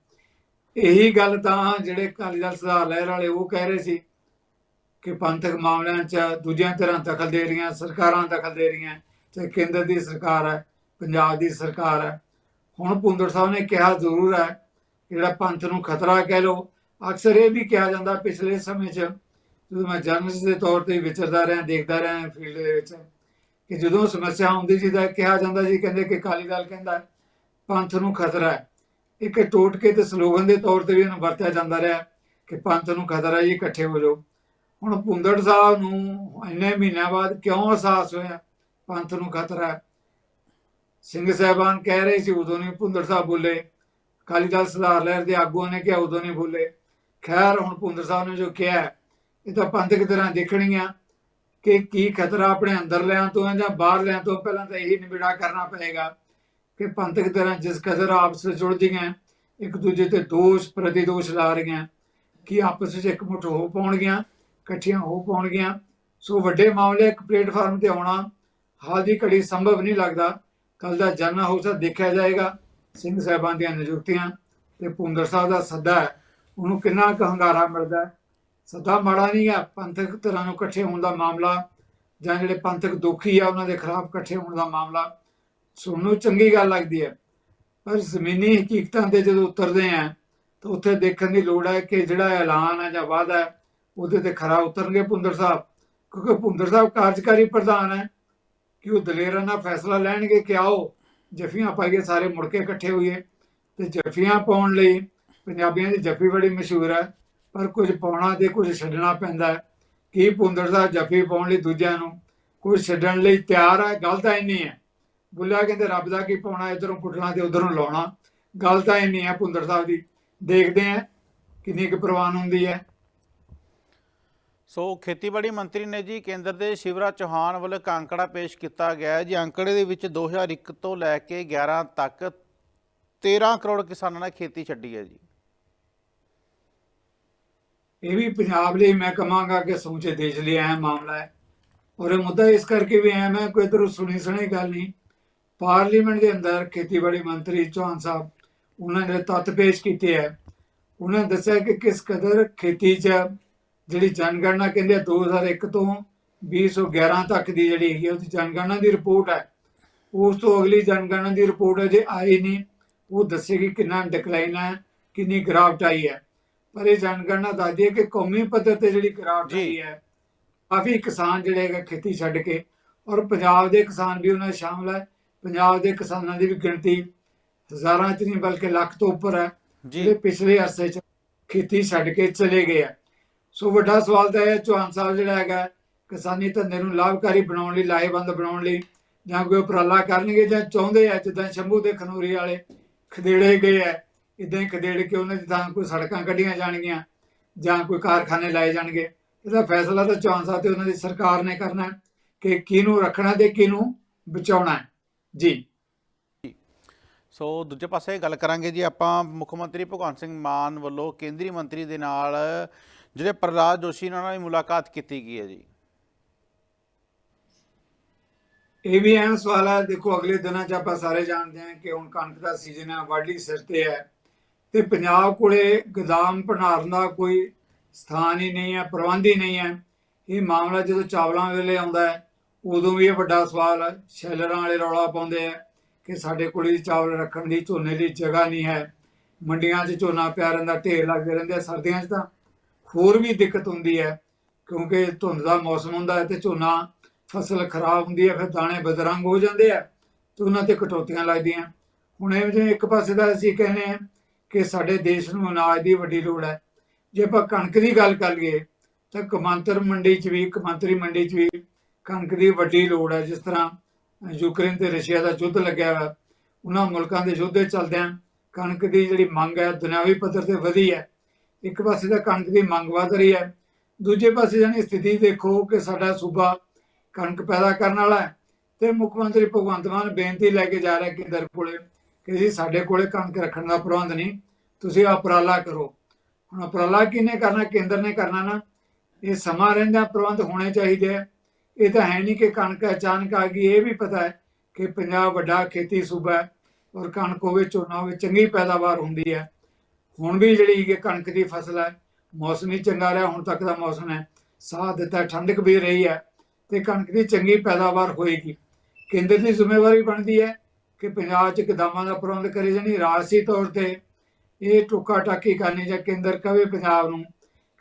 ਇਹੀ ਗੱਲ ਤਾਂ ਜਿਹੜੇ ਅਕਾਲੀ ਦਲ ਸੁਧਾਰ ਲਹਿਰ ਵਾਲੇ ਉਹ ਕਹਿ ਰਹੇ ਸੀ ਕਿ ਪੰਥਕ ਮਾਮਲਿਆਂ 'ਚ ਦੂਜੀਆਂ ਤਰ੍ਹਾਂ ਦਖਲ ਦੇ ਰਹੀਆਂ, ਸਰਕਾਰਾਂ ਦਖਲ ਦੇ ਰਹੀਆਂ, ਚਾਹੇ ਕੇਂਦਰ ਦੀ ਸਰਕਾਰ ਹੈ, ਪੰਜਾਬ ਦੀ ਸਰਕਾਰ ਹੈ। ਹੁਣ ਪੁੰਦਰ ਸਾਹਿਬ ਨੇ ਕਿਹਾ ਜ਼ਰੂਰ ਹੈ ਜਿਹੜਾ ਪੰਥ ਨੂੰ ਖਤਰਾ ਕਹਿ ਲੋ ਅਕਸਰ ਇਹ ਵੀ ਕਿਹਾ ਜਾਂਦਾ ਪਿਛਲੇ ਸਮੇਂ 'ਚ ਜਦੋਂ ਮੈਂ ਜਰਨਲਿਸਟ ਦੇ ਤੌਰ ਤੇ ਵਿਚਰਦਾ ਰਿਹਾ, ਦੇਖਦਾ ਰਿਹਾ, ਫੀਲਡ ਦੇ ਵਿੱਚ ਕਿ ਜਦੋਂ ਸਮੱਸਿਆ ਹੁੰਦੀ ਸੀ ਤਾਂ ਕਿਹਾ ਜਾਂਦਾ ਸੀ, ਕਹਿੰਦੇ ਕਿ ਅਕਾਲੀ ਦਲ ਕਹਿੰਦਾ ਪੰਥ ਨੂੰ ਖਤਰਾ ਹੈ। ਇੱਕ ਟੋਟਕੇ ਤੇ ਸਲੋਗਨ ਦੇ ਤੌਰ ਤੇ ਵੀ ਇਹਨੂੰ ਵਰਤਿਆ ਜਾਂਦਾ ਰਿਹਾ ਕਿ ਪੰਥ ਨੂੰ ਖਤਰਾ ਜੀ ਇਕੱਠੇ ਹੋ ਜਾਓ। ਹੁਣ ਪੁੰਦੜ ਸਾਹਿਬ ਨੂੰ ਇੰਨੇ ਮਹੀਨਿਆਂ ਬਾਅਦ ਕਿਉਂ ਅਹਿਸਾਸ ਹੋਇਆ? ਪੰਥ ਨੂੰ ਖਤਰਾ ਹੈ। ਸਿੰਘ ਸਾਹਿਬਾਨ ਕਹਿ ਰਹੇ ਸੀ, ਉਦੋਂ ਨਹੀਂ ਪੁੰਦੜ ਸਾਹਿਬ ਬੋਲੇ। ਅਕਾਲੀ ਦਲ ਸੁਧਾਰ ਲਹਿਰ ਦੇ ਆਗੂਆਂ ਨੇ ਕਿਹਾ, ਉਦੋਂ ਨਹੀਂ ਬੋਲੇ। ਖੈਰ, ਹੁਣ ਪੁੰਦੜ ਸਾਹਿਬ ਨੇ ਜੋ ਕਿਹਾ ਇਹ ਤਾਂ ਪੰਥਕ ਤਰ੍ਹਾਂ ਦੇਖਣੀਆਂ। ਕਿ ਕੀ ਖਤਰਾ ਆਪਣੇ ਅੰਦਰ ਲਿਆਂ ਤੋਂ ਹੈ ਜਾਂ ਬਾਹਰ ਲਿਆਂ ਤੋਂ ਪਹਿਲਾਂ ਤਾਂ ਇਹੀ ਨਿਬੇੜਾ ਕਰਨਾ ਪਏਗਾ ਕਿ ਪੰਥਕ ਤਰ੍ਹਾਂ ਜਿਸ ਕਦਰ ਆਪਸ ਵਿੱਚ ਜੁੜਦੀਆਂ ਇੱਕ ਦੂਜੇ ਤੇ ਦੋਸ਼ ਪ੍ਰਤੀ ਲਾ ਰਹੀਆਂ, ਕਿ ਆਪਸ ਵਿੱਚ ਇਕਮੁੱਠ ਹੋ ਪਾਉਣਗੀਆਂ, ਇਕੱਠੀਆਂ ਹੋ ਪਾਉਣਗੀਆਂ। ਸੋ ਵੱਡੇ ਮਾਮਲੇ ਇੱਕ ਪਲੇਟਫਾਰਮ ਤੇ ਆਉਣਾ ਹਾਲ ਦੀ ਘੜੀ ਸੰਭਵ ਨਹੀਂ ਲੱਗਦਾ। ਕੱਲ ਦਾ ਜਨ ਹਾਊਸ ਦੇਖਿਆ ਜਾਏਗਾ। ਸਿੰਘ ਸਾਹਿਬਾਨ ਦੀਆਂ ਨਿਯੁਕਤੀਆਂ ਤੇ ਪੁੰਦਰ ਸਾਹਿਬ ਦਾ ਸੱਦਾ ਹੈ। ਉਹਨੂੰ ਕਿੰਨਾ ਕੁ ਹੰਗਾਰਾ ਮਿਲਦਾ ਸੱਦਾ ਮਾੜਾ ਨਹੀਂ ਹੈ, ਪੰਥਕ ਤਰ੍ਹਾਂ ਨੂੰ ਇਕੱਠੇ ਹੋਣ ਦਾ ਮਾਮਲਾ ਜਾਂ ਜਿਹੜੇ ਪੰਥਕ ਦੋਖੀ ਆ ਉਹਨਾਂ ਦੇ ਖਿਲਾਫ ਇਕੱਠੇ ਹੋਣ ਦਾ ਮਾਮਲਾ, ਸੁਣਨ ਨੂੰ ਚੰਗੀ ਗੱਲ ਲੱਗਦੀ ਹੈ। ਪਰ ਜ਼ਮੀਨੀ ਹਕੀਕਤਾਂ ਤੇ ਜਦੋਂ ਉਤਰਦੇ ਆ ਤਾਂ ਉੱਥੇ ਦੇਖਣ ਦੀ ਲੋੜ ਹੈ ਕਿ ਜਿਹੜਾ ਐਲਾਨ ਹੈ ਜਾਂ ਵਾਅਦਾ ਹੈ, ਉਹਦੇ ਤੇ ਖਰਾ ਉਤਰਨਗੇ ਪੁੰਦਰ ਸਾਹਿਬ। ਕਿਉਂਕਿ ਪੁੰਦਰ ਸਾਹਿਬ ਕਾਰਜਕਾਰੀ ਪ੍ਰਧਾਨ ਹੈ, ਕਿ ਉਹ ਦਲੇਰਾਂ ਨਾਲ ਫੈਸਲਾ ਲੈਣਗੇ ਕਿ ਆਓ, ਜਫੀਆਂ ਪਾਈਏ ਸਾਰੇ ਮੁੜ ਕੇ ਇਕੱਠੇ ਹੋਈਏ। ਤੇ ਜਫੀਆਂ ਪਾਉਣ ਲਈ ਪੰਜਾਬੀਆਂ ਦੀ ਜਫੀ ਬੜੀ ਮਸ਼ਹੂਰ ਹੈ। ਪਰ ਕੁਝ ਪਾਉਣਾ ਤੇ ਕੁਝ ਛੱਡਣਾ ਪੈਂਦਾ ਹੈ। ਕੀ ਪੁੰਦਰ ਸਾਹਿਬ ਜਫੀ ਪਾਉਣ ਲਈ ਦੂਜਿਆਂ ਨੂੰ ਕੁਝ ਛੱਡਣ ਲਈ ਤਿਆਰ ਹੈ? ਗੱਲ ਤਾਂ ਇੰਨੀ ਹੈ। ਬੁੱਲਾ ਕਹਿੰਦੇ, ਰੱਬ ਦਾ ਕੀ ਪਾਉਣਾ, ਇਧਰੋਂ ਪੁੱਟਣਾ ਤੇ ਉਧਰੋਂ ਲਾਉਣਾ? ਗੱਲ ਤਾਂ ਇੰਨੀ ਹੈ ਪੁੰਦਰ ਸਾਹਿਬ ਦੀ। ਦੇਖਦੇ ਆ ਕਿੰਨੀ ਕੁ ਪ੍ਰਵਾਨ ਹੁੰਦੀ ਹੈ। ਸੋ ਖੇਤੀਬਾੜੀ ਮੰਤਰੀ ਨੇ ਜੀ ਕੇਂਦਰ ਦੇ ਸ਼ਿਵਰਾਜ ਚੌਹਾਨ ਵੱਲੋਂ ਇੱਕ ਅੰਕੜਾ ਪੇਸ਼ ਕੀਤਾ ਗਿਆ ਹੈ, ਜੀ ਅੰਕੜੇ ਦੇ ਵਿੱਚ 2001 ਤੋਂ ਲੈ ਕੇ 11 ਤੱਕ 13 ਕਰੋੜ ਕਿਸਾਨਾਂ ਨੇ ਖੇਤੀ ਛੱਡੀ ਹੈ ਜੀ। ਇਹ ਵੀ ਪੰਜਾਬ ਲਈ ਮੈਂ ਕਹਾਂਗਾ ਕਿ ਸਮੁੱਚੇ ਦੇਸ਼ ਲਈ ਅਹਿਮ ਮਾਮਲਾ ਹੈ। ਔਰ ਇਹ ਮੁੱਦਾ ਇਸ ਕਰਕੇ ਵੀ ਅਹਿਮ ਹੈ ਕੋਈ ਇਧਰੋਂ ਸੁਣੀ ਸੁਣੀ ਗੱਲ ਨਹੀਂ ਪਾਰਲੀਮੈਂਟ ਦੇ ਅੰਦਰ ਖੇਤੀਬਾੜੀ ਮੰਤਰੀ ਚੌਹਾਨ ਸਾਹਿਬ ਉਹਨਾਂ ਨੇ ਤੱਤ ਪੇਸ਼ ਕੀਤੇ ਹੈ। ਉਹਨਾਂ ਨੇ ਦੱਸਿਆ ਕਿ ਕਿਸ ਕਦਰ ਖੇਤੀ 'ਚ ਜਿਹੜੀ ਜਨਗਣਨਾ ਕਹਿੰਦੇ ਆ 2001 ਤੋਂ 2011 ਤੱਕ ਦੀ ਜਿਹੜੀ ਹੈਗੀ ਆ, ਉਹਦੀ ਜਨਗਣਨਾ ਦੀ ਰਿਪੋਰਟ ਹੈ। ਉਸ ਤੋਂ ਅਗਲੀ ਜਨਗਣਨਾ ਦੀ ਰਿਪੋਰਟ ਅਜੇ ਆਈ ਨਹੀਂ। ਉਹ ਦੱਸੇਗੀ ਕਿੰਨਾ ਡਿਕਲਾਈਨ ਹੈ ਕਿੰਨੀ ਗਿਰਾਵਟ ਆਈ ਹੈ। ਪਰ ਇਹ ਜਨਗਣਨਾ ਦੱਸਦੀ ਹੈ ਕਿ ਕੌਮੀ ਪੱਧਰ ਤੇ ਜਿਹੜੀ ਗਿਰਾਵਟ। ਆਈ ਹੈ ਕਾਫੀ ਕਿਸਾਨ ਜਿਹੜੇ ਹੈਗੇ ਖੇਤੀ ਛੱਡ ਕੇ ਔਰ ਪੰਜਾਬ ਦੇ ਕਿਸਾਨ ਵੀ ਉਹਨਾਂ ਸ਼ਾਮਲ ਹੈ। ਪੰਜਾਬ ਦੇ ਕਿਸਾਨਾਂ ਦੀ ਵੀ ਗਿਣਤੀ ਹਜ਼ਾਰਾਂ 'ਚ ਨਹੀਂ ਬਲਕਿ ਲੱਖ ਤੋਂ ਉੱਪਰ ਹੈ। ਜਿਹੜੇ ਪਿਛਲੇ ਅਰਸੇ 'ਚ ਖੇਤੀ ਛੱਡ ਕੇ ਚਲੇ ਗਏ ਆ ਸੋ ਵੱਡਾ ਸਵਾਲ ਤਾਂ ਇਹ ਹੈ ਚੌਹਾਨ ਸਾਹਿਬ ਜਿਹੜਾ ਹੈਗਾ ਕਿਸਾਨੀ ਧੰਦੇ ਨੂੰ ਲਾਭਕਾਰੀ ਬਣਾਉਣ ਲਈ ਲਾਹੇਵੰਦ ਬਣਾਉਣ ਲਈ ਜਾਂ ਕੋਈ ਉਪਰਾਲਾ ਕਰਨਗੇ ਜਾਂ ਚਾਹੁੰਦੇ ਆ ਜਿੱਦਾਂ ਸ਼ੰਭੂ ਦੇ ਖਨੂਰੀ ਵਾਲੇ ਖਦੇੜੇ ਗਏ ਆ ਇਦਾਂ ਹੀ ਖਦੇੜ ਕੇ ਉਹਨਾਂ ਦੀ ਥਾਂ ਕੋਈ ਸੜਕਾਂ ਕੱਢੀਆਂ ਜਾਣਗੀਆਂ ਜਾਂ ਕੋਈ ਕਾਰਖਾਨੇ ਲਾਏ ਜਾਣਗੇ ਇਹਦਾ ਫੈਸਲਾ ਤਾਂ ਚੌਹਾਨ ਸਾਹਿਬ ਤੇ ਉਹਨਾਂ ਦੀ ਸਰਕਾਰ ਨੇ ਕਰਨਾ ਕਿ ਕਿਹਨੂੰ ਰੱਖਣਾ ਤੇ ਕਿਹਨੂੰ ਬਚਾਉਣਾ ਜੀ। ਸੋ ਦੂਜੇ ਪਾਸੇ ਗੱਲ ਕਰਾਂਗੇ ਜੀ ਆਪਾਂ ਮੁੱਖ ਮੰਤਰੀ ਭਗਵੰਤ ਸਿੰਘ ਮਾਨ ਵੱਲੋਂ ਕੇਂਦਰੀ ਮੰਤਰੀ ਦੇ ਨਾਲ ਜਿਹੜੇ ਪ੍ਰਹਲਾਦ ਜੋਸ਼ੀ ਨਾਲ ਉਹਨਾਂ ਦੀ ਮੁਲਾਕਾਤ ਕੀਤੀ ਗਈ ਹੈ ਜੀ। ਇਹ ਵੀ ਅਹਿਮ ਸਵਾਲ ਹੈ ਦੇਖੋ ਅਗਲੇ ਦਿਨਾਂ 'ਚ ਆਪਾਂ ਸਾਰੇ ਜਾਣਦੇ ਹਾਂ ਕਿ ਹੁਣ ਕਣਕ ਦਾ ਸੀਜ਼ਨ ਹੈ ਵਾਢੀ ਸਿਰ ਤੇ ਹੈ। ਤੇ ਪੰਜਾਬ ਕੋਲੇ ਗੋਦਾਮ ਭੰਡਾਰਨ ਦਾ ਕੋਈ ਸਥਾਨ ਹੀ ਨਹੀਂ ਹੈ, ਪ੍ਰਬੰਧ ਹੀ ਨਹੀਂ ਹੈ। ਇਹ ਮਾਮਲਾ ਜਦੋਂ ਚਾਵਲਾਂ ਵੇਲੇ ਆਉਂਦਾ ਹੈ, ਉਦੋਂ ਵੀ ਇਹ ਵੱਡਾ ਸਵਾਲ ਹੈ, ਸ਼ੈਲਰਾਂ ਵਾਲੇ ਰੌਲਾ ਪਾਉਂਦੇ ਆ ਕਿ ਸਾਡੇ ਕੋਲੇ ਚਾਵਲ ਰੱਖਣ ਦੀ ਝੋਨੇ ਦੀ ਜਗ੍ਹਾ ਨਹੀਂ ਹੈ। ਮੰਡੀਆਂ 'ਚ ਝੋਨਾ ਪਿਆ ਰਹਿੰਦਾ, ਢੇਰ ਲੱਗਦੇ ਰਹਿੰਦੇ ਆ ਸਰਦੀਆਂ 'ਚ ਤਾਂ ਹੋਰ ਵੀ ਦਿੱਕਤ ਹੁੰਦੀ ਹੈ, ਕਿਉਂਕਿ ਧੁੰਦ ਦਾ ਮੌਸਮ ਹੁੰਦਾ ਹੈ ਤੇ ਝੋਨਾ, ਫਸਲ ਖਰਾਬ ਹੁੰਦੀ ਹੈ, ਫਿਰ ਦਾਣੇ ਬਦਰੰਗ ਹੋ ਜਾਂਦੇ ਆ ਤੇ ਉਹਨਾਂ ਤੇ ਕਟੌਤੀਆਂ ਲੱਗਦੀਆਂ। ਹੁਣ ਇਹ ਜਿਵੇਂ ਇੱਕ ਪਾਸੇ ਦਾ ਅਸੀਂ ਕਹਿੰਦੇ ਆ ਕਿ ਸਾਡੇ ਦੇਸ਼ ਨੂੰ ਅਨਾਜ ਦੀ ਵੱਡੀ ਲੋੜ ਹੈ। ਜੇ ਆਪਾਂ ਕਣਕ ਦੀ ਗੱਲ ਕਰ ਲਈਏ, ਤਾਂ ਕਮਾਂਤਰ ਮੰਡੀ 'ਚ ਵੀ, ਕਮਾਂਤਰੀ ਮੰਡੀ 'ਚ ਵੀ ਕਣਕ ਦੀ ਵੱਡੀ ਲੋੜ ਹੈ। ਜਿਸ ਤਰ੍ਹਾਂ ਯੂਕਰੇਨ ਤੇ ਰਸ਼ੀਆ ਦਾ ਯੁੱਧ ਲੱਗਿਆ ਹੋਇਆ, ਉਹਨਾਂ ਮੁਲਕਾਂ ਦੇ ਯੁੱਧ ਦੇ ਚੱਲਦਿਆਂ ਕਣਕ ਦੀ ਜਿਹੜੀ ਮੰਗ ਹੈ, ਦੁਨਿਆਵੀ ਪੱਧਰ ਤੇ ਵਧੀ ਹੈ। ਇੱਕ ਪਾਸੇ ਤਾਂ ਕਣਕ ਦੀ ਮੰਗ ਵਧ ਰਹੀ ਹੈ। ਦੂਜੇ ਪਾਸੇ ਜਾਨੀ ਸਥਿਤੀ ਦੇਖੋ ਕਿ ਸਾਡਾ ਸੂਬਾ ਕਣਕ ਪੈਦਾ ਕਰਨ ਵਾਲਾ ਹੈ ਤੇ ਮੁੱਖ ਮੰਤਰੀ ਭਗਵੰਤ ਮਾਨ ਬੇਨਤੀ ਲੈ ਕੇ ਜਾ ਰਿਹਾ ਕੇਂਦਰ ਕੋਲੇ। ਕਿ ਜੀ ਸਾਡੇ ਕੋਲੇ ਕਣਕ ਰੱਖਣ ਦਾ ਪ੍ਰਬੰਧ ਨਹੀਂ। ਤੁਸੀਂ ਉਪਰਾਲਾ ਕਰੋ। ਹੁਣ ਉਪਰਾਲਾ ਕਿਹਨੇ ਕਰਨਾ, ਕੇਂਦਰ ਨੇ ਕਰਨਾ ਨਾ। ਇਹ ਸਮਾਂ ਰਹਿੰਦਾ, ਪ੍ਰਬੰਧ ਹੋਣੇ ਚਾਹੀਦੇ ਆ। ਇਹ ਤਾਂ ਹੈ ਨਹੀਂ ਕਿ ਕਣਕ ਅਚਾਨਕ ਆ ਗਈ, ਇਹ ਵੀ ਪਤਾ ਹੈ ਕਿ ਪੰਜਾਬ ਵੱਡਾ ਖੇਤੀ ਸੂਬਾ ਹੈ ਔਰ ਕਣਕ ਹੋਵੇ ਝੋਨਾ ਹੋਵੇ ਚੰਗੀ ਪੈਦਾਵਾਰ ਹੁੰਦੀ ਹੈ। ਹੁਣ ਵੀ ਜਿਹੜੀ ਕਿ ਕਣਕ ਦੀ ਫਸਲ ਹੈ, ਮੌਸਮ ਹੀ ਚੰਗਾ ਰਿਹਾ, ਹੁਣ ਤੱਕ ਦਾ ਮੌਸਮ ਹੈ। ਸਾਹ ਦਿੱਤਾ, ਠੰਡਕ ਵੀ ਰਹੀ ਹੈ ਤੇ ਕਣਕ ਦੀ ਚੰਗੀ ਪੈਦਾਵਾਰ ਹੋਏਗੀ। ਕੇਂਦਰ ਦੀ ਜ਼ਿੰਮੇਵਾਰੀ ਬਣਦੀ ਹੈ ਕਿ ਪੰਜਾਬ 'ਚ ਕਦਮਾਂ ਦਾ ਪ੍ਰਬੰਧ ਕਰੇ ਜਾਣੀ, ਰਾਜਸੀ ਤੌਰ ਤੇ ਇਹ ਟੋਕਾ ਟਾਕੀ ਕਰਨੀ ਜਾਂ ਕੇਂਦਰ ਕਵੇ ਪੰਜਾਬ ਨੂੰ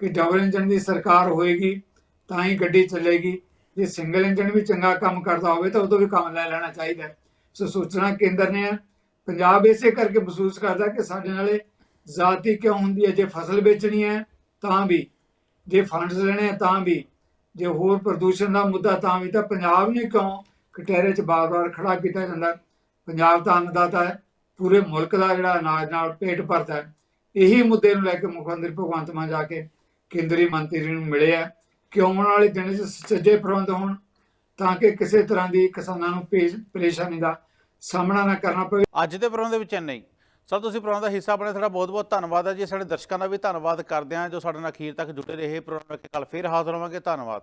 ਕਿ ਡਬਲ ਇੰਜਨ ਦੀ ਸਰਕਾਰ ਹੋਏਗੀ, ਤਾਂ ਹੀ ਗੱਡੀ ਚੱਲੇਗੀ। ਜੇ ਸਿੰਗਲ ਇੰਜਨ ਵੀ ਚੰਗਾ ਕੰਮ ਕਰਦਾ ਹੋਵੇ ਤਾਂ ਉਦੋਂ ਵੀ ਕੰਮ ਲੈ ਲੈਣਾ ਚਾਹੀਦਾ ਸੋ ਸੋਚਣਾ ਕੇਂਦਰ ਨੇ ਪੰਜਾਬ ਇਸੇ ਕਰਕੇ ਮਹਿਸੂਸ ਕਰਦਾ ਕਿ ਸਾਡੇ ਨਾਲੇ ਜ਼ਾਤੀ ਕਿਉਂ ਹੁੰਦੀ ਹੈ? ਜੇ ਫਸਲ ਵੇਚਣੀ ਹੈ, ਤਾਂ ਵੀ। ਜੇ ਫੰਡਸ ਲੈਣੇ ਆ ਤਾਂ ਵੀ। ਜੇ ਹੋਰ ਪ੍ਰਦੂਸ਼ਣ ਦਾ ਮੁੱਦਾ, ਤਾਂ ਵੀ। ਤਾਂ ਪੰਜਾਬ ਨੇ ਕਿਉਂ ਕਟਹਿਰੇ 'ਚ ਬਾਰ-ਬਾਰ ਖੜਾ ਕੀਤਾ ਜਾਂਦਾ? ਪੰਜਾਬ ਦਾ ਅੰਨਦਾਤਾ ਹੈ, ਪੂਰੇ ਮੁਲਕ ਦਾ ਜਿਹੜਾ ਅਨਾਜ ਨਾਲ ਪੇਟ ਭਰਦਾ ਹੈ। ਇਹੀ ਮੁੱਦੇ ਨੂੰ ਲੈ ਕੇ ਮੁੱਖ ਮੰਤਰੀ ਭਗਵੰਤ ਮਾਨ ਜਾ ਕੇ ਕੇਂਦਰੀ ਮੰਤਰੀ ਨੂੰ ਮਿਲੇ ਆ। ਕਿ ਆਉਣ ਵਾਲੇ ਦਿਨ 'ਚ ਸੱਜੇ ਪ੍ਰਬੰਧ ਹੋਣ, ਤਾਂ ਕਿ ਕਿਸੇ ਤਰ੍ਹਾਂ ਦੀ ਕਿਸਾਨਾਂ ਨੂੰ ਪਰੇਸ਼ਾਨੀ ਦਾ ਸਾਹਮਣਾ ਨਾ ਕਰਨਾ ਪਵੇ। ਅੱਜ ਦੇ ਪ੍ਰੋਗਰਾਮ ਦੇ ਵਿੱਚ ਇੰਨਾ ਹੀ। ਤੁਸੀਂ ਪ੍ਰੋਗਰਾਮ ਦਾ ਹਿੱਸਾ ਬਣੇ ਤੁਹਾਡਾ ਬਹੁਤ ਬਹੁਤ ਧੰਨਵਾਦ ਹੈ ਜੀ। ਸਾਡੇ ਦਰਸ਼ਕਾਂ ਦਾ ਵੀ ਧੰਨਵਾਦ ਕਰਦੇ ਹਾਂ ਜੋ ਸਾਡੇ ਨਾਲ ਅਖੀਰ ਤੱਕ ਜੁੜੇ ਰਹੇ। ਪ੍ਰੋਗਰਾਮ ਵਿੱਚ ਕੱਲ ਫੇਰ ਹਾਜ਼ਰ ਹੋਵਾਂਗੇ। ਧੰਨਵਾਦ।